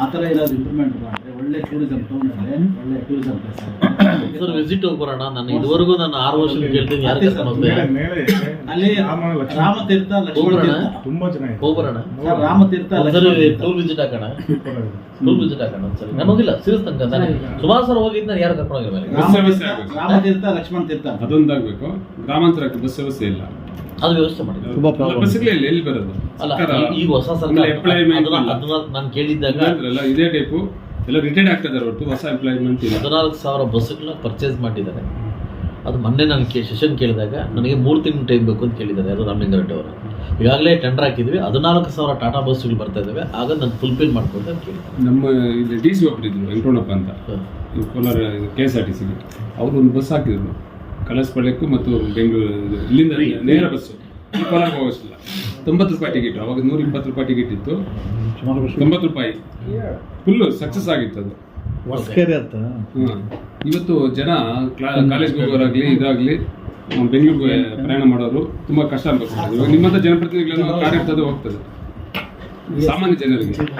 ಆ ಥರ ಏನಾದರೂ ಇಂಪ್ರೂವ್ಮೆಂಟ್ ಮಾಡಿದ್ರೆ ಒಳ್ಳೆ ಟೂರಿಸಂ ಟೌನಲ್ಲಿ ಒಳ್ಳೆ ಟೂರಿಸಂ ಪ್ಲೇಸ್ ಸರ್ ವಿಸಿಟ್ ಹೋಗ್ಬರೋಣ. ನಾನು ಇದುವರೆಗೂ ನಾನು ಆರು ವರ್ಷ ಕೇಳ್ತೀನಿ. ಯಾರು ಕರ್ಕೊಂಡು. ಅಲ್ಲಿ ರಾಮತೀರ್ಥ ಲಕ್ಷ್ಮಣ ತುಂಬಾ ರಾಮ ಹೋಗ್ಬರೋಣ? ಸರ್, ರಾಮತೀರ್ಥ ಲಕ್ಷ್ಮಣ ಒಂದ್ಸರಿ. ಟೂರ್ ವಿಸಿಟ್ ಹಾಕೋಣ. ಟೂರ್ ವಿಸಿಟ್ ಹಾಕೋಣ ಒಂದ್ಸರಿ. ನಾನು ಹೋಗಿಲ್ಲ. ಸೀರಿಯಸ್ ತನಕ ನಾನು ಸುಮಾರು ಸರ್ ಹೋಗಿದ್ದು ನಾನು ಯಾರು ಕರ್ಕೊಂಡು ಹೋಗಿಲ್ಲ ಮೇಲೆ ಬಸ್ ವ್ಯವಸ್ಥೆ ರಾಮತೀರ್ಥ ಲಕ್ಷ್ಮಣ ತೀರ್ಥ. ಅದೊಂದಾಗಬೇಕು. ಗ್ರಾಮಾಂತರಕ್ಕೆ ಬಸ್ ವ್ಯವಸ್ಥೆ ಇಲ್ಲ. ಅದು ವ್ಯವಸ್ಥೆ ಮಾಡಿ. ತುಂಬಾ. ಬಸ್ಗಳೇ ಇಲ್ಲ ಎಲ್ಲಿ ಬರೋದು? ಅಲ್ಲ ಈ- ಈಗ ಹೊಸ ಸರ್ಕಾರ. ನಾನು ಕೇಳಿದ್ದಾಗ ಇದೇ ಟೈಪು ಎಲ್ಲ ರಿಟೈರ್ಡ್ ಆಗ್ತಾ ಇದ್ದಾರೆ ಹೊರತು ಹೊಸ ಎಂಪ್ಲಾಯ್ಮೆಂಟ್ ಇಲ್ಲ. ಹದಿನಾಲ್ಕು ಸಾವಿರ ಬಸ್ಸುಗಳನ್ನ ಪರ್ಚೇಸ್ ಮಾಡಿದ್ದಾರೆ. ಅದು ಮೊನ್ನೆ ನಾನು ಕೇ ಸೆಷನ್ ಕೇಳಿದಾಗ ನನಗೆ ಮೂರು ತಿಂಗಳು ಟೈಮ್ ಬೇಕು ಅಂತ ಕೇಳಿದ್ದಾರೆ ಯಾರು ರಾಮಲಿಂಗಾರೆಡ್ಡಿ ಅವರು. ಈಗಾಗಲೇ ಟೆಂಡರ್ ಹಾಕಿದ್ವಿ ಹದಿನಾಲ್ಕು ಸಾವಿರ ಟಾಟಾ ಬಸ್ಸುಗಳು ಬರ್ತಾ ಇದ್ದಾವೆ ಆಗ ನಾನು ಫುಲ್ಫಿಲ್ ಮಾಡ್ಕೊಂಡು ಅಂತ ಕೇಳಿದ್ದೆ ನಮ್ಮ ಇಲ್ಲಿ ಡಿ ಸಿ ಒಬ್ಬರಿದ್ರು ವೆಂಕಟಣ್ಣಪ್ಪ ಅಂತ. ಈ Kolar K S R T ಸಿಗೆ ಅವರು ಒಂದು ಬಸ್ ಹಾಕಿದ್ರು. ಕಲಸಪಾಳ್ಯಕ್ಕೂ ಮತ್ತು ಬೆಂಗಳೂರು ಇಲ್ಲಿಂದ ನೇರ ಬಸ್ಸು ಈ ಕೋಲಾರಕ್ಕೆ ಹೋಗೋಷ್ಟಿಲ್ಲ. ತೊಂಬತ್ತು ರೂಪಾಯಿ ಟಿಕೆಟ್ ಅವಾಗ ನೂರ ಇಪ್ಪತ್ತು ರೂಪಾಯಿ ಟಿಕೆಟ್ ಇತ್ತು. ತೊಂಬತ್ತು ರೂಪಾಯಿ. ಫುಲ್ಲು ಸಕ್ಸಸ್ ಆಗಿತ್ತು ಅದು. ಹೊಸ್ಕೆರೆ ಅಂತ. ಹ್ಮ್. ಇವತ್ತು ಜನ ಕ್ಲಾ ಕಾಲೇಜ್ಗೆ ಹೋಗೋರಾಗ್ಲಿ ಇದಾಗ್ಲಿ ಬೆಂಗಳೂರಿಗೆ ಪ್ರಯಾಣ ಮಾಡೋರು ತುಂಬಾ ಕಷ್ಟ ಅನ್ಬೇಕು. ಇವಾಗ ನಿಮ್ಮಂತ ಜನಪ್ರತಿನಿಧಿಗಳನ್ನು ಕಾರ್ಯ ಇರ್ತದೆ ಹೋಗ್ತದೆ ಸಾಮಾನ್ಯ ಜನರಿಗೆ.